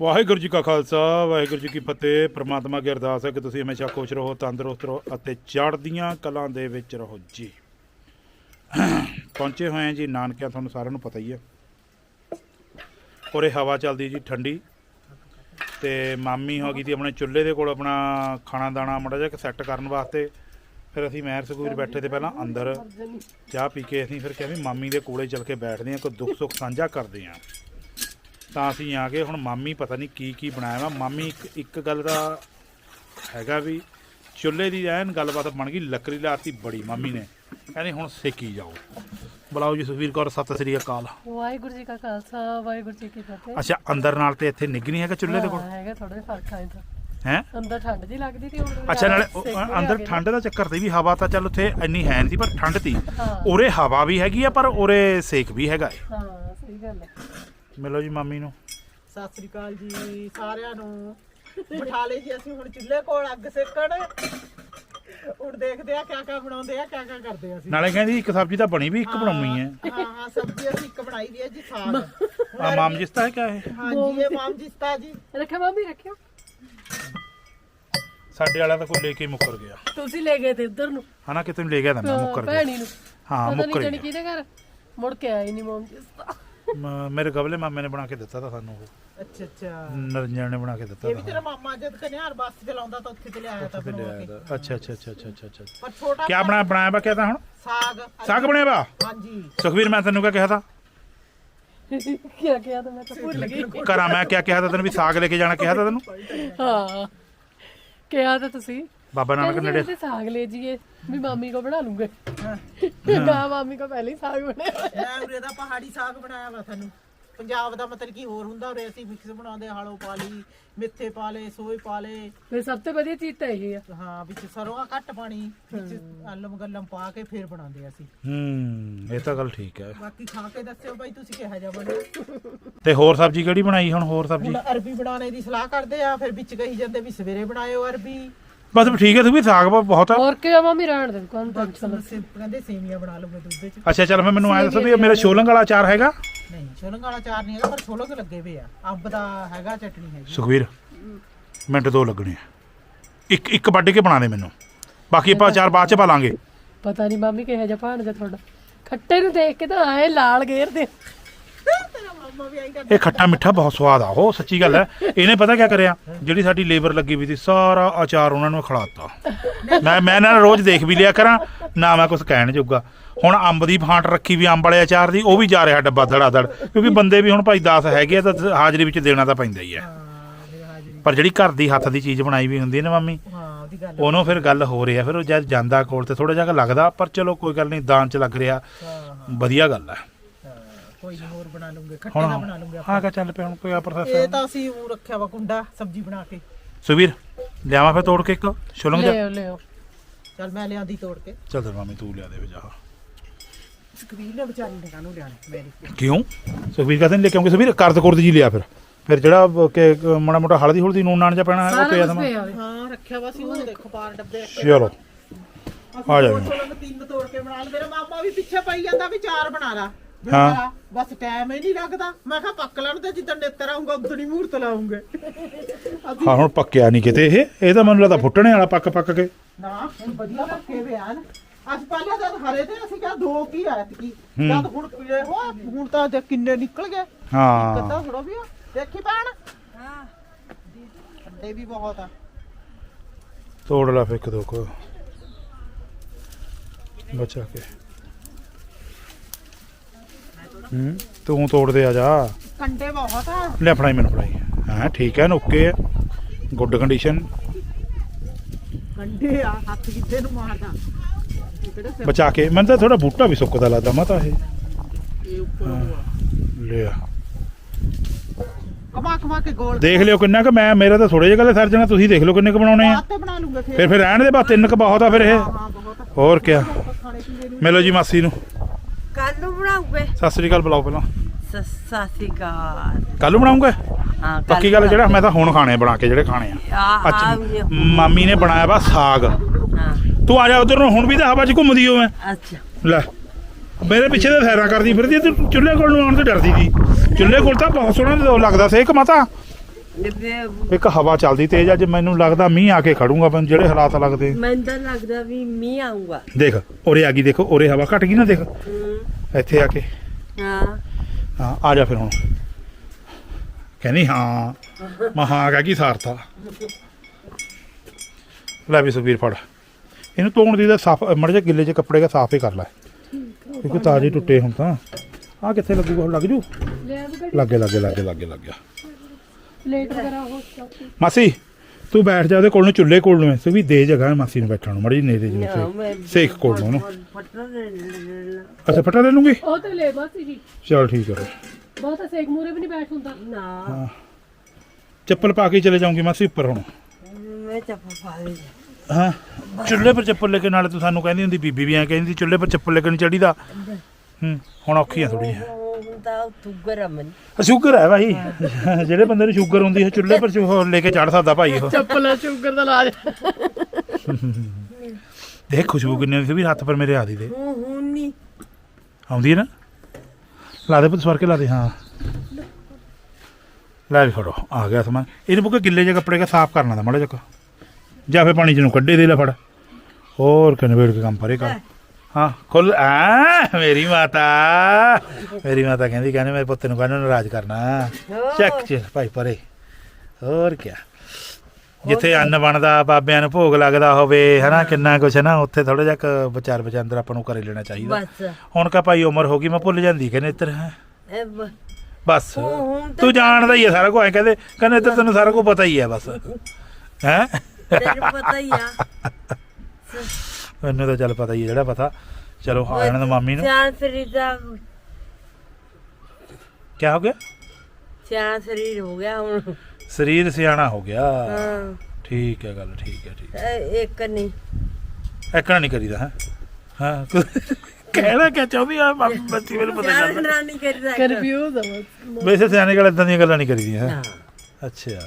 ਵਾਹਿਗੁਰੂ ਜੀ ਕਾ ਖਾਲਸਾ, ਵਾਹਿਗੁਰੂ ਜੀ ਕੀ ਫਤਿਹ। ਪ੍ਰਮਾਤਮਾ ਅੱਗੇ ਅਰਦਾਸ ਹੈ ਕਿ ਤੁਸੀਂ ਹਮੇਸ਼ਾ ਖੁਸ਼ ਰਹੋ, ਤੰਦਰੁਸਤ ਰਹੋ ਅਤੇ ਚੜ੍ਹਦੀਆਂ ਕਲਾਂ ਦੇ ਵਿੱਚ ਰਹੋ ਜੀ। ਪਹੁੰਚੇ ਹੋਏ ਹਾਂ ਜੀ, ਨਾਨਕਿਆ, ਤੁਹਾਨੂੰ ਸਾਰਿਆਂ ਨੂੰ ਪਤਾ ਹੀ ਹੈ। ਉਰੇ ਹਵਾ ਚੱਲਦੀ ਜੀ ਠੰਡੀ ਤੇ ਮਾਮੀ ਹੋ ਗਈ ਸੀ ਆਪਣੇ ਚੁੱਲ੍ਹੇ ਦੇ ਕੋਲ ਆਪਣਾ ਖਾਣਾ ਦਾਣਾ ਮੜਾ ਜਿਹਾ ਸੈੱਟ ਕਰਨ ਵਾਸਤੇ। ਫਿਰ ਅਸੀਂ ਮਹਿਰ ਸੁਖਵੀਰ ਬੈਠੇ ਤੇ ਪਹਿਲਾਂ ਅੰਦਰ ਚਾਹ ਪੀ ਕੇ ਅਸੀਂ ਫਿਰ ਕਿਹਾ ਵੀ ਮਾਮੀ ਦੇ ਕੋਲੇ ਚੱਲ ਕੇ ਬੈਠਦੇ ਹਾਂ, ਕੋਈ ਦੁੱਖ ਸੁੱਖ ਸਾਂਝਾ ਕਰਦੇ ਹਾਂ। ਤਾਂ ਅਸੀਂ ਆ ਗਏ ਹੁਣ ਮਾਮੀ ਪਤਾ ਨਹੀਂ ਕੀ ਕੀ ਬਣਾਇਆ ਵਾ। ਮਾਮੀ ਇੱਕ ਇੱਕ ਗੱਲ ਦਾ ਹੈਗਾ ਵੀ ਚੁੱਲ੍ਹੇ ਦੀ ਐਨ ਗੱਲਬਾਤ ਬਣ ਗਈ ਲੱਕੜੀ ਲਾਤੀ ਬੜੀ ਮਾਮੀ ਨੇ। ਕਹਿੰਦੇ ਹੁਣ ਸੇਕੀ ਜਾਓ। ਬੁਲਾਓ ਜੀ ਸੁਖਵੀਰ ਕੌਰ ਸਤਿ ਸ੍ਰੀ ਅਕਾਲ। ਵਾਹਿਗੁਰੂ ਜੀ ਕਾ ਖਾਲਸਾ ਵਾਹਿਗੁਰੂ ਜੀ ਕੀ ਫਤਿਹ। ਅੱਛਾ ਅੰਦਰ ਨਾਲ ਤੇ ਇੱਥੇ ਨਿੱਘ ਨਹੀਂ ਹੈਗਾ ਚੁੱਲ੍ਹੇ ਦੇ ਕੋਲ? ਹੈਗਾ ਥੋੜਾ ਜਿਹਾ ਫ਼ਰਕ ਆਇਆ ਤਾਂ ਹੈ? ਅੰਦਰ ਠੰਡ ਜੀ ਲੱਗਦੀ ਸੀ ਹੁਣ ਅੱਛਾ ਨਾਲੇ ਆ ਅੰਦਰ ਠੰਡ ਦਾ ਚੱਕਰ ਤੇ ਵੀ ਹਵਾ ਤਾਂ ਚੱਲ ਉੱਥੇ ਇੰਨੀ ਹੈ ਨਹੀਂ ਸੀ ਪਰ ਠੰਡ ਤੀ। ਉਰੇ ਹਵਾ ਵੀ ਹੈਗੀ ਆ ਪਰ ਉਰੇ ਸੇਕ ਵੀ ਹੈਗਾ ਹਾਂ ਸਹੀ ਗੱਲ ਹੈ ਮਿਲੋ ਜੀ ਮਾਮੀ ਨੂੰ। ਸਤਿ ਸ੍ਰੀ ਅਕਾਲ ਜੀ ਸਾਰਿਆਂ ਨੂੰ। ਬਿਠਾ ਲਈ ਜੀ ਅਸੀਂ ਹੁਣ ਚੁੱਲ੍ਹੇ ਕੋਲ ਅੱਗ ਸੇਕਣ। ਹੁਣ ਦੇਖਦੇ ਆ ਕਿਆ ਕਿਆ ਬਣਾਉਂਦੇ ਆ ਕਿਆ ਕਿਆ ਕਰਦੇ ਆ ਅਸੀਂ। ਨਾਲੇ ਕਹਿੰਦੀ ਇੱਕ ਸਬਜ਼ੀ ਤਾਂ ਬਣੀ ਵੀ ਇੱਕ ਬਣਾਉਣੀ ਹੈ। ਹਾਂ ਹਾਂ ਸਬਜ਼ੀ ਅਸੀਂ ਇੱਕ ਬਣਾਈ ਦੀ ਹੈ ਜੀ ਸਾਗ। ਆ ਮਾਮ ਜਿਸ ਤਾਂ ਹੈ ਕਿਆ ਹੈ ਹਾਂਜੀ ਇਹ ਮਾਮ ਜਿਸਤਾ ਜੀ। ਰੱਖਿਆ ਮਾਮੀ ਰੱਖਿਆ। ਸਾਡੇ ਵਾਲਾ ਤਾਂ ਕੋਈ ਲੈ ਕੇ ਮੁੱਕਰ ਗਿਆ। ਤੁਸੀਂ ਲੈ ਗਏ ਤੇ ਉਧਰ ਨੂੰ। ਹਨਾ ਕਿਤੇ ਨੂੰ ਲੈ ਗਿਆ ਤਾਂ ਮੈਂ ਮੁੱਕਰ ਗਿਆ। ਭੈਣੀ ਨੂੰ। ਹਾਂ ਮੁੱਕਰ ਜਾਣੀ ਗਿਆ। ਕਿਹਦੇ ਘਰ। ਮੁੜ ਕੇ ਆਈ ਨਹੀਂ ਮੋਮ ਜਿਸ ਦਾ ਮ- ਮੇਰੇ ਗਵਲੇ ਮਾਮੇ ਨੇ ਬਣਾ ਕੇ ਦਿੱਤਾ ਤਾਂ ਸਾਨੂੰ ਉਹ। ਅੱਛਾ ਅੱਛਾ। ਨਰੰਜਨ ਨੇ ਬਣਾ ਕੇ ਦਿੱਤਾ ਇਹ ਵੀ ਤਾਂ ਤੇਰਾ ਮਾਮਾ ਜਦ ਕਨਿਆਰ ਬੱਸ ਚਲਾਉਂਦਾ ਤਾਂ ਉੱਥੇ ਤੇ ਲਿਆਇਆ ਤਾਂ ਫਿਰ ਬਣਵਾ ਲਿਆਇਆ ਕੇ ਤਾਂ। ਅੱਛਾ ਅੱਛਾ ਅੱਛਾ ਅੱਛਾ ਅੱਛਾ ਅੱਛਾ। ਪਰ ਛੋਟਾ ਕਿਆ ਬਣਾ ਬਣਾਇਆ ਵਾ ਕਿਆ ਤਾਂ ਹੁਣ? ਸਾਗ। ਸਾਗ ਬਣਿਆ ਵਾ? ਹਾਂਜੀ। ਸੁਖਵੀਰ ਮੈਂ ਤੈਨੂੰ ਕਿਆ ਕਿਹਾ ਤਾਂ? ਕੀ ਕਿਹਾ ਤਾਂ ਮੈਂ ਤਾਂ ਭੁੱਲ ਗਈ। ਕਰਾਂ ਮੈਂ ਕਿਆ ਕਿਹਾ ਤਾਂ ਤੈਨੂੰ ਵੀ ਸਾਗ ਲੈ ਕੇ ਜਾਣਾ ਕਿਹਾ ਤਾਂ ਤੈਨੂੰ? ਹਾਂ। ਕਿਹਾ ਤਾਂ ਤੁਸੀਂ। ਬਾਬਾ ਨਾਨਕ ਕਹਿੰਦੇ ਨੇੜੇ। ਤੇ ਸਾਗ ਲੈ ਜੀਏ ਵੀ ਮਾਮੀ ਕੋ ਬਣਾ ਲੂੰਗੇ। ਨਾ ਮਾਮੀ ਕੋ ਪਹਿਲੇ ਹੀ ਸਾਗ ਬਣਿਆ ਮੈਂ ਉਰੇ ਦਾ ਪਹਾੜੀ ਸਾਗ ਬਣਾਇਆ ਵਾ ਤੁਹਾਨੂੰ ਪੰਜਾਬ ਦਾ ਮਤਲਬ ਕੀ ਹੋਰ ਹੁੰਦਾ ਉਰੇ ਅਸੀਂ ਮਿਕਸ ਬਣਾਉਂਦੇ ਹਾਲੋ ਪਾ ਲਈ ਮਿੱਥੇ ਪਾ ਲਏ ਸੋਏ ਪਾ ਲਏ। ਫਿਰ ਸਭ ਤੋਂ ਵਧੀਆ ਚੀਜ਼ ਤਾਂ ਇਹ ਆ। ਹਾਂ ਵਿੱਚ ਸਰੋਂ ਦਾ ਘੱਟ ਪਾਣੀ ਵਿੱਚ ਆਲਮ ਗੱਲਮ ਪਾ ਕੇ ਫੇਰ ਬਣਾਉਂਦੇ ਅਸੀਂ। ਹੂੰ ਇਹ ਤਾਂ ਗੱਲ ਠੀਕ ਹੈ। ਬਾਕੀ ਖਾ ਕੇ ਦੱਸਿਓ ਬਾਈ ਤੁਸੀਂ ਕਿਹਾ ਜਾ ਬਣਿਆ? ਤੇ ਹੋਰ ਸਬਜ਼ੀ ਕਿਹੜੀ ਬਣਾਈ ਹੁਣ ਹੋਰ ਸਬਜ਼ੀ? ਹੁਣ ਅਰਬੀ ਬਣਾਉਣੇ ਦੀ ਸਲਾਹ ਕਰਦੇ ਆ ਫਿਰ ਵਿੱਚ ਕਹੀ ਜਾਂਦੇ ਵੀ ਸਵੇਰੇ ਬਣਾਇਓ ਅਰਬੀ। ਬਸ ਠੀਕ ਹੈ ਤੂੰ ਵੀ ਸਾਗ ਬ- ਬਹੁਤ ਆ। ਹੋਰ ਕੀ ਆ ਮਾਮੀ ਰਹਿਣ ਦੇ ਕੋਣ ਟੈਨਸ਼ਨ ਕਹਿੰਦੇ ਸੇਮੀਆਂ ਬਣਾ ਲਓਗੇ ਦੁੱਧ ਚ। ਅੱਛਾ ਚੱਲ ਫਿਰ ਮੈਨੂੰ ਐਂ ਦੱਸੋ ਵੀ ਮੇਰਾ ਸ਼ੋਲੰਗ ਵਾਲਾ ਅਚਾਰ ਹੈਗਾ? ਨਹੀਂ ਛੋਲੰਗ ਵਾਲਾ ਚਾਰ ਨਹੀਂ ਹੈਗਾ ਪਰ ਛੋਲੰਗ ਲੱਗੇ ਪਏ ਆ। ਅੰਬ ਦਾ ਹੈਗਾ ਚਟਣੀ ਹੈਗੀ। ਸੁਖਵੀਰ ਮਿੰਟ ਦੋ ਲੱਗਣੇ ਆ। ਇੱਕ ਇੱਕ ਵੱਢ ਕੇ ਬਣਾ ਦੇ ਮੈਨੂੰ। ਬਾਕੀ ਆਪਾਂ ਅਚਾਰ ਬਾਅਦ ਚ ਪਾ ਲਾਂਗੇ ਪਤਾ ਨਹੀਂ ਮਾਮੀ ਕਿਹੋ ਜਿਹਾ ਭਾਣ ਜਾ ਤੁਹਾਡਾ। ਖੱਟੇ ਨੂੰ ਦੇਖ ਕੇ ਤਾਂ ਆਏ ਲਾਲ ਵੀ ਆਈ ਕਰਦਾ ਇਹ ਖੱਟਾ ਮਿੱਠਾ ਬਹੁਤ ਸਵਾਦ ਆ ਉਹ ਸੱਚੀ ਗੱਲ ਹੈ। ਇਹਨੇ ਪਤਾ ਕੀ ਕਰਿਆ? ਜਿਹੜੀ ਸਾਡੀ ਲੇਬਰ ਲੱਗੀ ਵੀ ਸੀ ਸਾਰਾ ਅਚਾਰ ਉਹਨਾਂ ਨੂੰ ਖਿਲਾਤਾ। ਮੈਂ ਮੈਂ ਨਾ ਰੋਜ਼ ਦੇਖ ਵੀ ਲਿਆ ਕਰਾਂ ਨਾ ਮੈਂ ਕੁਝ ਕਹਿਣ ਜੋਗਾ। ਹੁਣ ਅੰਬ ਦੀ ਫਾਂਟ ਰੱਖੀ ਵੀ ਅੰਬ ਵਾਲੇ ਅਚਾਰ ਦੀ ਉਹ ਵੀ ਜਾ ਰਿਹਾ ਡੱਬਾ ਧੜਾ ਧੜ ਕਿਉਂਕਿ ਬੰਦੇ ਵੀ ਹੁਣ ਭਾਈ 10 ਹੈਗੇ ਆ ਤਾਂ ਹਾਜ਼ਰੀ ਵਿੱਚ ਦੇਣਾ ਤਾਂ ਪੈਂਦਾ ਹੀ ਹੈ। ਹਾਂ ਪਰ ਜਿਹੜੀ ਘਰ ਦੀ ਹੱਥ ਦੀ ਚੀਜ਼ ਬਣਾਈ ਵੀ ਹੁੰਦੀ ਹੈ ਨਾ ਮੰਮੀ ਹਾਂ ਉਹਨੂੰ ਫਿਰ ਗੱਲ ਹੋ ਰਹੀ ਆ ਫਿਰ ਉਹ ਜਦ ਜਾਂਦਾ ਕੋਲ ਤੇ ਥੋੜਾ ਜਿਹਾ ਲੱਗਦਾ ਪਰ ਚਲੋ ਕੋਈ ਗੱਲ ਨਹੀਂ ਦਾਨ ਚ ਲੱਗ ਰਿਹਾ। ਹਾਂ ਵਧੀਆ ਗੱਲ ਹੈ ਹਾਂ। ਕੋਈ ਨਹੀਂ ਹੋਰ ਬਣਾ ਲੂੰਗੇ ਖੱਟੇ ਦਾ ਬਣਾ ਹੁਣ ਲੂੰਗੇ ਹਾਂ ਕਾ ਚੱਲ ਪਿਆ ਹੁਣ ਕੋਈ ਆ ਇਹ ਪ੍ਰੋਸੈਸ ਤਾਂ ਅਸੀਂ ਉਹ ਰੱਖਿਆ ਵਾ ਕੁੰਡਾ ਸਬਜ਼ੀ ਬਣਾ ਕੇ। ਸੁਵੀਰ ਲਿਆਵਾਂ ਫਿਰ ਤੋੜ ਕੇ ਇੱਕ ਸ਼ੁਲੰਗ ਜਾ। ਲਿਓ ਲਿਓ। ਚੱਲ ਮੈਂ ਲਿਆਂਦੀ ਤੋੜ ਕੇ। ਚੱਲ ਤੇ ਮਾਮੀ ਤੂੰ ਲਿਆ ਦੇ ਜਾ ਸਕਰੀਨ ਨੇ ਵਿਚਾਰੀ ਨੇ ਕਾਹਨੂੰ ਲਿਆਣੀ ਮੇਰੀ ਕਿਉਂ? ਸੁਖਵੀਰ ਕਹਿੰਦੇ ਨੇ ਲੈ ਕੇ ਆਉਂਗੇ। ਸੁਵੀਰ ਕਰਦ ਕੁਰਦ ਜੀ ਲਿਆ ਫਿਰ। ਫਿਰ ਜਿਹੜਾ ਕਿ ਮਾੜਾ ਮੋਟਾ ਹਲਦੀ ਹੁਲਦੀ ਨੂਨ ਨਾਨ ਜਾ ਪੈਣਾ ਹੈ ਉਹ ਪਿਆ ਸਾਰਾ ਕੁਝ ਦਮਾ ਪਿਆ ਹੋਵੇ। ਹਾਂ ਰੱਖਿਆ ਵਾ ਸੀ ਉਹ ਦੇਖੋ ਪਾਰ ਡੱਬੇ ਰੱਖੇ ਚਲੋ। ਅਸੀਂ ਆ ਜਾ ਤਿੰਨ ਤੋੜ ਕੇ ਬਣਾ ਲ ਮੇਰਾ ਮਾਮਾ ਵੀ ਪਿੱਛੇ ਪਈ ਜਾਂਦਾ ਵੀ ਚਾਰ ਬਣਾ ਲਾ। ਹਾਂ। ਬਸ ਟਾਈਮ ਹੀ ਨਹੀਂ ਲੱਗਦਾ। ਮੈਂ ਕਿਹਾ ਪੱਕ ਲੈਣ ਤੇ ਜਿੱਦਣ ਨੇਤਰ ਆਉਂਗਾ ਉਦੋਂ ਹੀ ਮੂਰਤ ਲਾਉਂਗੇ ਅਸੀਂ ਹਾਂ ਹੁਣ ਪੱਕਿਆ ਨਹੀਂ ਕਿਤੇ ਇਹ। ਇਹ ਤਾਂ ਮੈਨੂੰ ਲੱਗਦਾ ਫੁੱਟਣੇ ਵਾਲਾ ਪੱਕ ਪੱਕ ਕੇ। ਨਾ ਹੁਣ ਵਧੀਆ ਪੱਕੇ ਬਿਆਨ ਅੱਜ ਪਹਿਲਾਂ ਜਦ ਹਰੇ ਤੇ ਅਸੀਂ ਕਿਹਾ ਦੋ ਕੀ ਐਤਕੀ। ਹੂੰ। ਜਦ ਹੁਣ ਪੀਲੇ ਹੋ ਹੁਣ ਤਾਂ ਦੇ ਕਿੰਨੇ ਨਿਕਲ ਗਏ। ਹਾਂ। ਕੱਦਾ ਥੋੜਾ ਵੀ ਆ। ਦੇਖੀ ਭੈਣ? ਹਾਂ। ਠੰਡੇ ਵੀ ਬਹੁਤ ਆ। ਤੋੜ ਲਾ ਫਿਰ ਇੱਕ ਦੋ ਕੋ। ਬਚਾ ਕੇ। ਹੂੰ ਤੂੰ ਤੋੜ ਦੇ ਆ ਜਾ। ਕੰਡੇ ਬਹੁਤ ਆ। ਲੈ ਫੜਾਈ ਮੈਨੂੰ ਫੜਾਈ। ਹਾਂ ਠੀਕ ਹੈ ਓਕੇ ਹੈ ਗੁੱਡ ਕੰਡੀਸ਼ਨ ਕੰਡੇ ਆ ਹੱਥ ਕਿੱਥੇ ਨੂੰ ਮਾਰਦਾ ਬਚਾ ਕੇ। ਮੈਨੂੰ ਤਾਂ ਥੋੜਾ ਬੂਟਾ ਵੀ ਸੁੱਕਦਾ ਲੱਗਦਾ ਮਾ ਤਾਂ ਇਹ। ਇਹ ਉੱਪਰ ਲਿਆ। ਕਮਾ ਕਮਾ ਕੇ ਗੋਲ ਦੇਖ ਲਿਓ ਕਿੰਨਾ ਕਿ ਮੈਂ ਮੇਰਾ ਤਾਂ ਥੋੜੇ ਜਿਹੇ ਗੱਲੇ ਸਰ ਜਾਣਾ ਤੁਸੀਂ ਦੇਖ ਲਓ ਕਿੰਨੇ ਕ ਬਣਾਉਣੇ ਆ। ਬਾਅਦ ਫਿਰ। ਫਿਰ ਰਹਿਣ ਦੇ ਬਾ ਤਿੰਨ ਕ ਬਹੁਤ ਆ ਫਿਰ ਇਹ। ਹੋਰ ਨੂੰ ਮਿਲੋ ਜੀ ਮਾਸੀ ਨੂੰ। ਬਣਾਉਂਗੇ ਸਤਿ ਸ੍ਰੀ ਅਕਾਲ ਬੁਲਾਓ ਪਹਿਲਾਂ। ਸਤਿ ਗਾਲ ਕੱਲ ਨੂੰ ਬਣਾਉਂਗੇ ਹਾਂ ਕੱਲ੍ਹ ਪੱਕੀ ਗੱਲ ਜਿਹੜਾ ਮੈਂ ਤਾਂ ਹੁਣ ਖਾਣੇ ਬਣਾ ਕੇ ਜਿਹੜੇ ਖਾਣੇ ਆ। ਆ ਆ ਅੱਛਾ ਵੀ ਮਾਮੀ ਨੇ ਬਣਾਇਆ ਵਾ ਸਾਗ। ਹਾਂ। ਤੂੰ ਆ ਜਾ ਉਧਰ ਨੂੰ ਹੁਣ ਵੀ ਤਾਂ ਹਵਾ 'ਚ ਘੁੰਮਦੀ ਮੈਂ। ਅੱਛਾ। ਲੈ ਮੇਰੇ ਪਿੱਛੇ ਤਾਂ ਸੈਰਾਂ ਕਰਦੀ ਫਿਰਦੀ ਤੂੰ ਚੁੱਲ੍ਹੇ ਕੋਲ ਨੂੰ ਆਉਣ ਤੋਂ ਡਰਦੀ ਸੀ। ਚੁੱਲ੍ਹੇ ਕੋਲ ਤਾਂ ਬਹੁਤ ਸੋਹਣਾ ਲੱਗਦਾ ਸੀ ਇੱਕ ਮਾਤਾ। ਇੱਕ ਹਵਾ ਚੱਲਦੀ ਤੇਜ਼ ਅੱਜ ਮੈਨੂੰ ਲੱਗਦਾ ਮੀਂਹ ਆ ਕੇ ਖੜੂਗਾ ਪਰ ਜਿਹੜੇ ਹਾਲਾਤ ਲੱਗਦੇ। ਮੈਨੂੰ ਤਾਂ ਲੱਗਦਾ ਵੀ ਮੀਂਹ ਆਊਗਾ। ਦੇਖ ਉਰੇ ਆ ਗਈ ਦੇਖੋ ਉਰੇ ਹਵਾ ਘਟ ਗਈ ਨਾ ਦੇਖ। ਇੱਥੇ ਆ ਕੇ। ਹਾਂ। ਹਾਂ ਆ ਜਾ ਫਿਰ ਹੁਣ। ਕਹਿੰਦੀ ਹਾਂ। ਮੈਂ ਹਾਂ ਕਹਿ ਕੀ ਸਾਰਤਾ। ਲੈ ਵੀ ਸੁਬੀਰ ਫੜ। ਇਹਨੂੰ ਧੋਣ ਦੀ ਤਾਂ ਸਾਫ਼ ਮੜ ਜਾ ਗਿੱਲੇ ਜਿਹੇ ਕੱਪੜੇ ਦਾ ਸਾਫ਼ ਹੀ ਕਰ ਲੈ। ਕਿਉਂਕਿ ਤਾਜ਼ੇ ਟੁੱਟੇ ਹੁਣ ਤਾਂ। ਆ ਕਿੱਥੇ ਲੱਗੂਗਾ? ਹੁਣ ਲੱਗ ਜੂ? ਲੱਗੇ ਲੱਗੇ ਲੱਗੇ ਲੱਗੇ ਲੱਗ ਗਿਆ। ਪਲੇਟ ਵਗੈਰਾ ਉਹ ਮਾਸੀ। ਤੂੰ ਬੈਠ ਜਾ ਉਹਦੇ ਕੋਲ ਨੂੰ ਚੁੱਲ੍ਹੇ ਕੋਲ ਨੂੰ ਸੁਬੀ ਦੇ ਜਗ੍ਹਾ ਮਾਸੀ ਨੂੰ ਬੈਠਣ ਨੂੰ ਮੜੀ ਨੇਰੇ ਜੀ ਸੇਕ ਕੋਲ ਨੂੰ ਉਹਨੂੰ। ਫਟਣਾ ਨਾ ਅੱਛਾ ਫਟਾ ਲੈ ਲੂੰਗੀ? ਉਹ ਤੇ ਲੈ ਮਾਸੀ ਜੀ। ਚਲ ਠੀਕ ਹੈ। ਬਹੁਤ ਸੇਕ ਮੂਰੇ ਵੀ ਨਹੀਂ ਬੈਠ ਹੁੰਦਾ। ਨਾ। ਚੱਪਲ ਪਾ ਕੇ ਚਲੇ ਜਾਊਂਗੀ ਮਾਸੀ ਉੱਪਰ ਹੁਣ। ਮੈਂ ਚੱਪਲ ਪਾ ਲਈ। ਹਾਂ। ਚੁੱਲ੍ਹੇ ਪਰ ਚੱਪਲ ਲੈ ਕੇ ਨਾਲੇ ਤੂੰ ਸਾਨੂੰ ਕਹਿੰਦੀ ਹੁੰਦੀ ਬੀਬੀ ਵੀ ਐ ਕਹਿੰਦੀ ਚੁੱਲ੍ਹੇ ਪਰ ਚੱਪਲ ਲੈ ਕੇ ਨਹੀਂ ਚੜੀਦਾ ਹੂੰ ਹੁਣ ਔਖੀ ਆ ਥੋੜੀ ਹੁਣ ਤਾਂ ਤੂੰ ਗਰਮ ਸ਼ੂਗਰ ਹੈ ਭਾਈ। ਜਿਹੜੇ ਬੰਦੇ ਨੂੰ ਸ਼ੂਗਰ ਹੁੰਦੀ ਹੈ ਚੁੱਲ੍ਹੇ ਪਰ ਚੁ- ਲੈ ਕੇ ਚੜ ਸਕਦਾ ਭਾਈ ਉਹ। ਚੱਪਲ ਸ਼ੂਗਰ ਦਾ ਇਲਾਜ। ਦੇਖ ਖੁਸ਼ਬੂ ਕਿੰਨੀ ਸੀ ਵੀ ਹੱਥ ਪਰ ਮੇਰੇ ਆ ਦੀ ਦੇ। ਹੁਣ ਹੁਣ ਨਹੀਂ ਆਉਂਦੀ ਹੈ ਨਾ? ਲਾ ਦੇ ਪੁੱਤ ਸਵਰ ਕੇ ਲਾ ਦੇ ਹਾਂ। ਲੈ ਵੀ ਫੜੋ ਆ ਗਿਆ ਸਮਾਂ। ਇਹਨੂੰ ਬੁੱਕੇ ਗਿੱਲੇ ਜਿਹੇ ਕੱਪੜੇ ਕਾ ਸਾਫ਼ ਕਰਨਾ ਦਾ ਮਾੜਾ ਜਿਹਾ ਜਾਂ ਫੇ ਪਾਣੀ ਚ ਨੂੰ ਕੱਢੇ ਦੇ ਲੈ ਫੜ। ਹੋਰ ਕਨਵੇੜ ਕੇ ਕੰਮ ਪਰੇ ਕਰ। ਹਾਂ ਖੁੱਲ ਆ ਮੇਰੀ ਮਾਤਾ। ਮੇਰੀ ਮਾਤਾ ਕਹਿੰਦੀ ਕਹਿੰਦੇ ਮੇਰੇ ਪੁੱਤ ਨੂੰ ਕਹਿੰਦੇ ਨਾਰਾਜ਼ ਕਰਨਾ। ਚੱਕ ਚ ਭਾਈ ਪਰੇ। ਹੋਰ ਕੀ ਜਿੱਥੇ ਅੰਨ ਬਣਦਾ ਬਾਬਿਆਂ ਨੂੰ ਭੋਗ ਲੱਗਦਾ ਹੋਵੇ ਹਨਾ ਕਿੰਨਾ ਕੁਛ ਹੈ ਨਾ ਉੱਥੇ ਥੋੜਾ ਜਿਹਾ ਵਿਚਾਰ ਵਿਚਾਂਦਰ ਆਪਾਂ ਨੂੰ ਕਰੇ ਲੈਣਾ ਚਾਹੀਦਾ। ਬਸ। ਹੁਣ ਕਾ ਭਾਈ ਉਮਰ ਹੋ ਗਈ ਮੈਂ ਭੁੱਲ ਜਾਂਦੀ ਕਹਿੰਦੇ ਇੱਧਰ ਹੈ। ਬਸ। ਤਾਂ ਜਾਣਦਾ ਹੀ ਹੈ ਸਾਰਾ ਕੁਝ ਕਹਿੰਦੇ ਕਹਿੰਦੇ ਇੱਧਰ ਤੈਨੂੰ ਸਾਰਾ ਕੁਝ ਪਤਾ ਹੀ ਹੈ ਬਸ। ਹੈ? ਤੈਨੂੰ ਪਤਾ ਹੀ ਆ। ਮੈਨੂੰ ਤਾਂ ਚੱਲ ਪਤਾ ਹੀ ਹੈ ਜਿਹੜਾ ਪਤਾ। ਚਲੋ ਆ ਜਾਣ ਦੋ ਮਾਮੀ ਨੂੰ। ਸਿਆਣ ਸਰੀਰ ਦਾ ਕੀ ਹੋ ਗਿਆ? ਸਿਆਣਾ ਸਰੀਰ ਹੋ ਗਿਆ ਹੁਣ। ਸਰੀਰ ਸਿਆਣਾ ਹੋ ਗਿਆ। ਹਾਂ। ਠੀਕ ਹੈ ਗੱਲ ਠੀਕ ਹੈ ਠੀਕ ਇਹ ਇੱਕ ਨਹੀਂ। ਐਕਣਾ ਨਹੀਂ ਕਰੀਦਾ ਹੈ? ਹਾਂ ਕਹਿਣਾ ਕਿ ਚਾਹੁੰਦੀ ਆ? ਮਾਮੀ ਬੱਤੀ ਮੈਨੂੰ ਪਤਾ ਚੱਲਦਾ ਨਹੀਂ ਕਰਦਾ ਕਨਫਿਊਜ਼ ਆ ਬਸ। ਵੈਸੇ ਸਿਆਣੇ ਗੱਲ ਇਦਾਂ ਦੀਆਂ ਗੱਲਾਂ ਨਹੀਂ ਕਰੀਦੀਆਂ ਹੈ? ਹਾਂ। ਅੱਛਾ।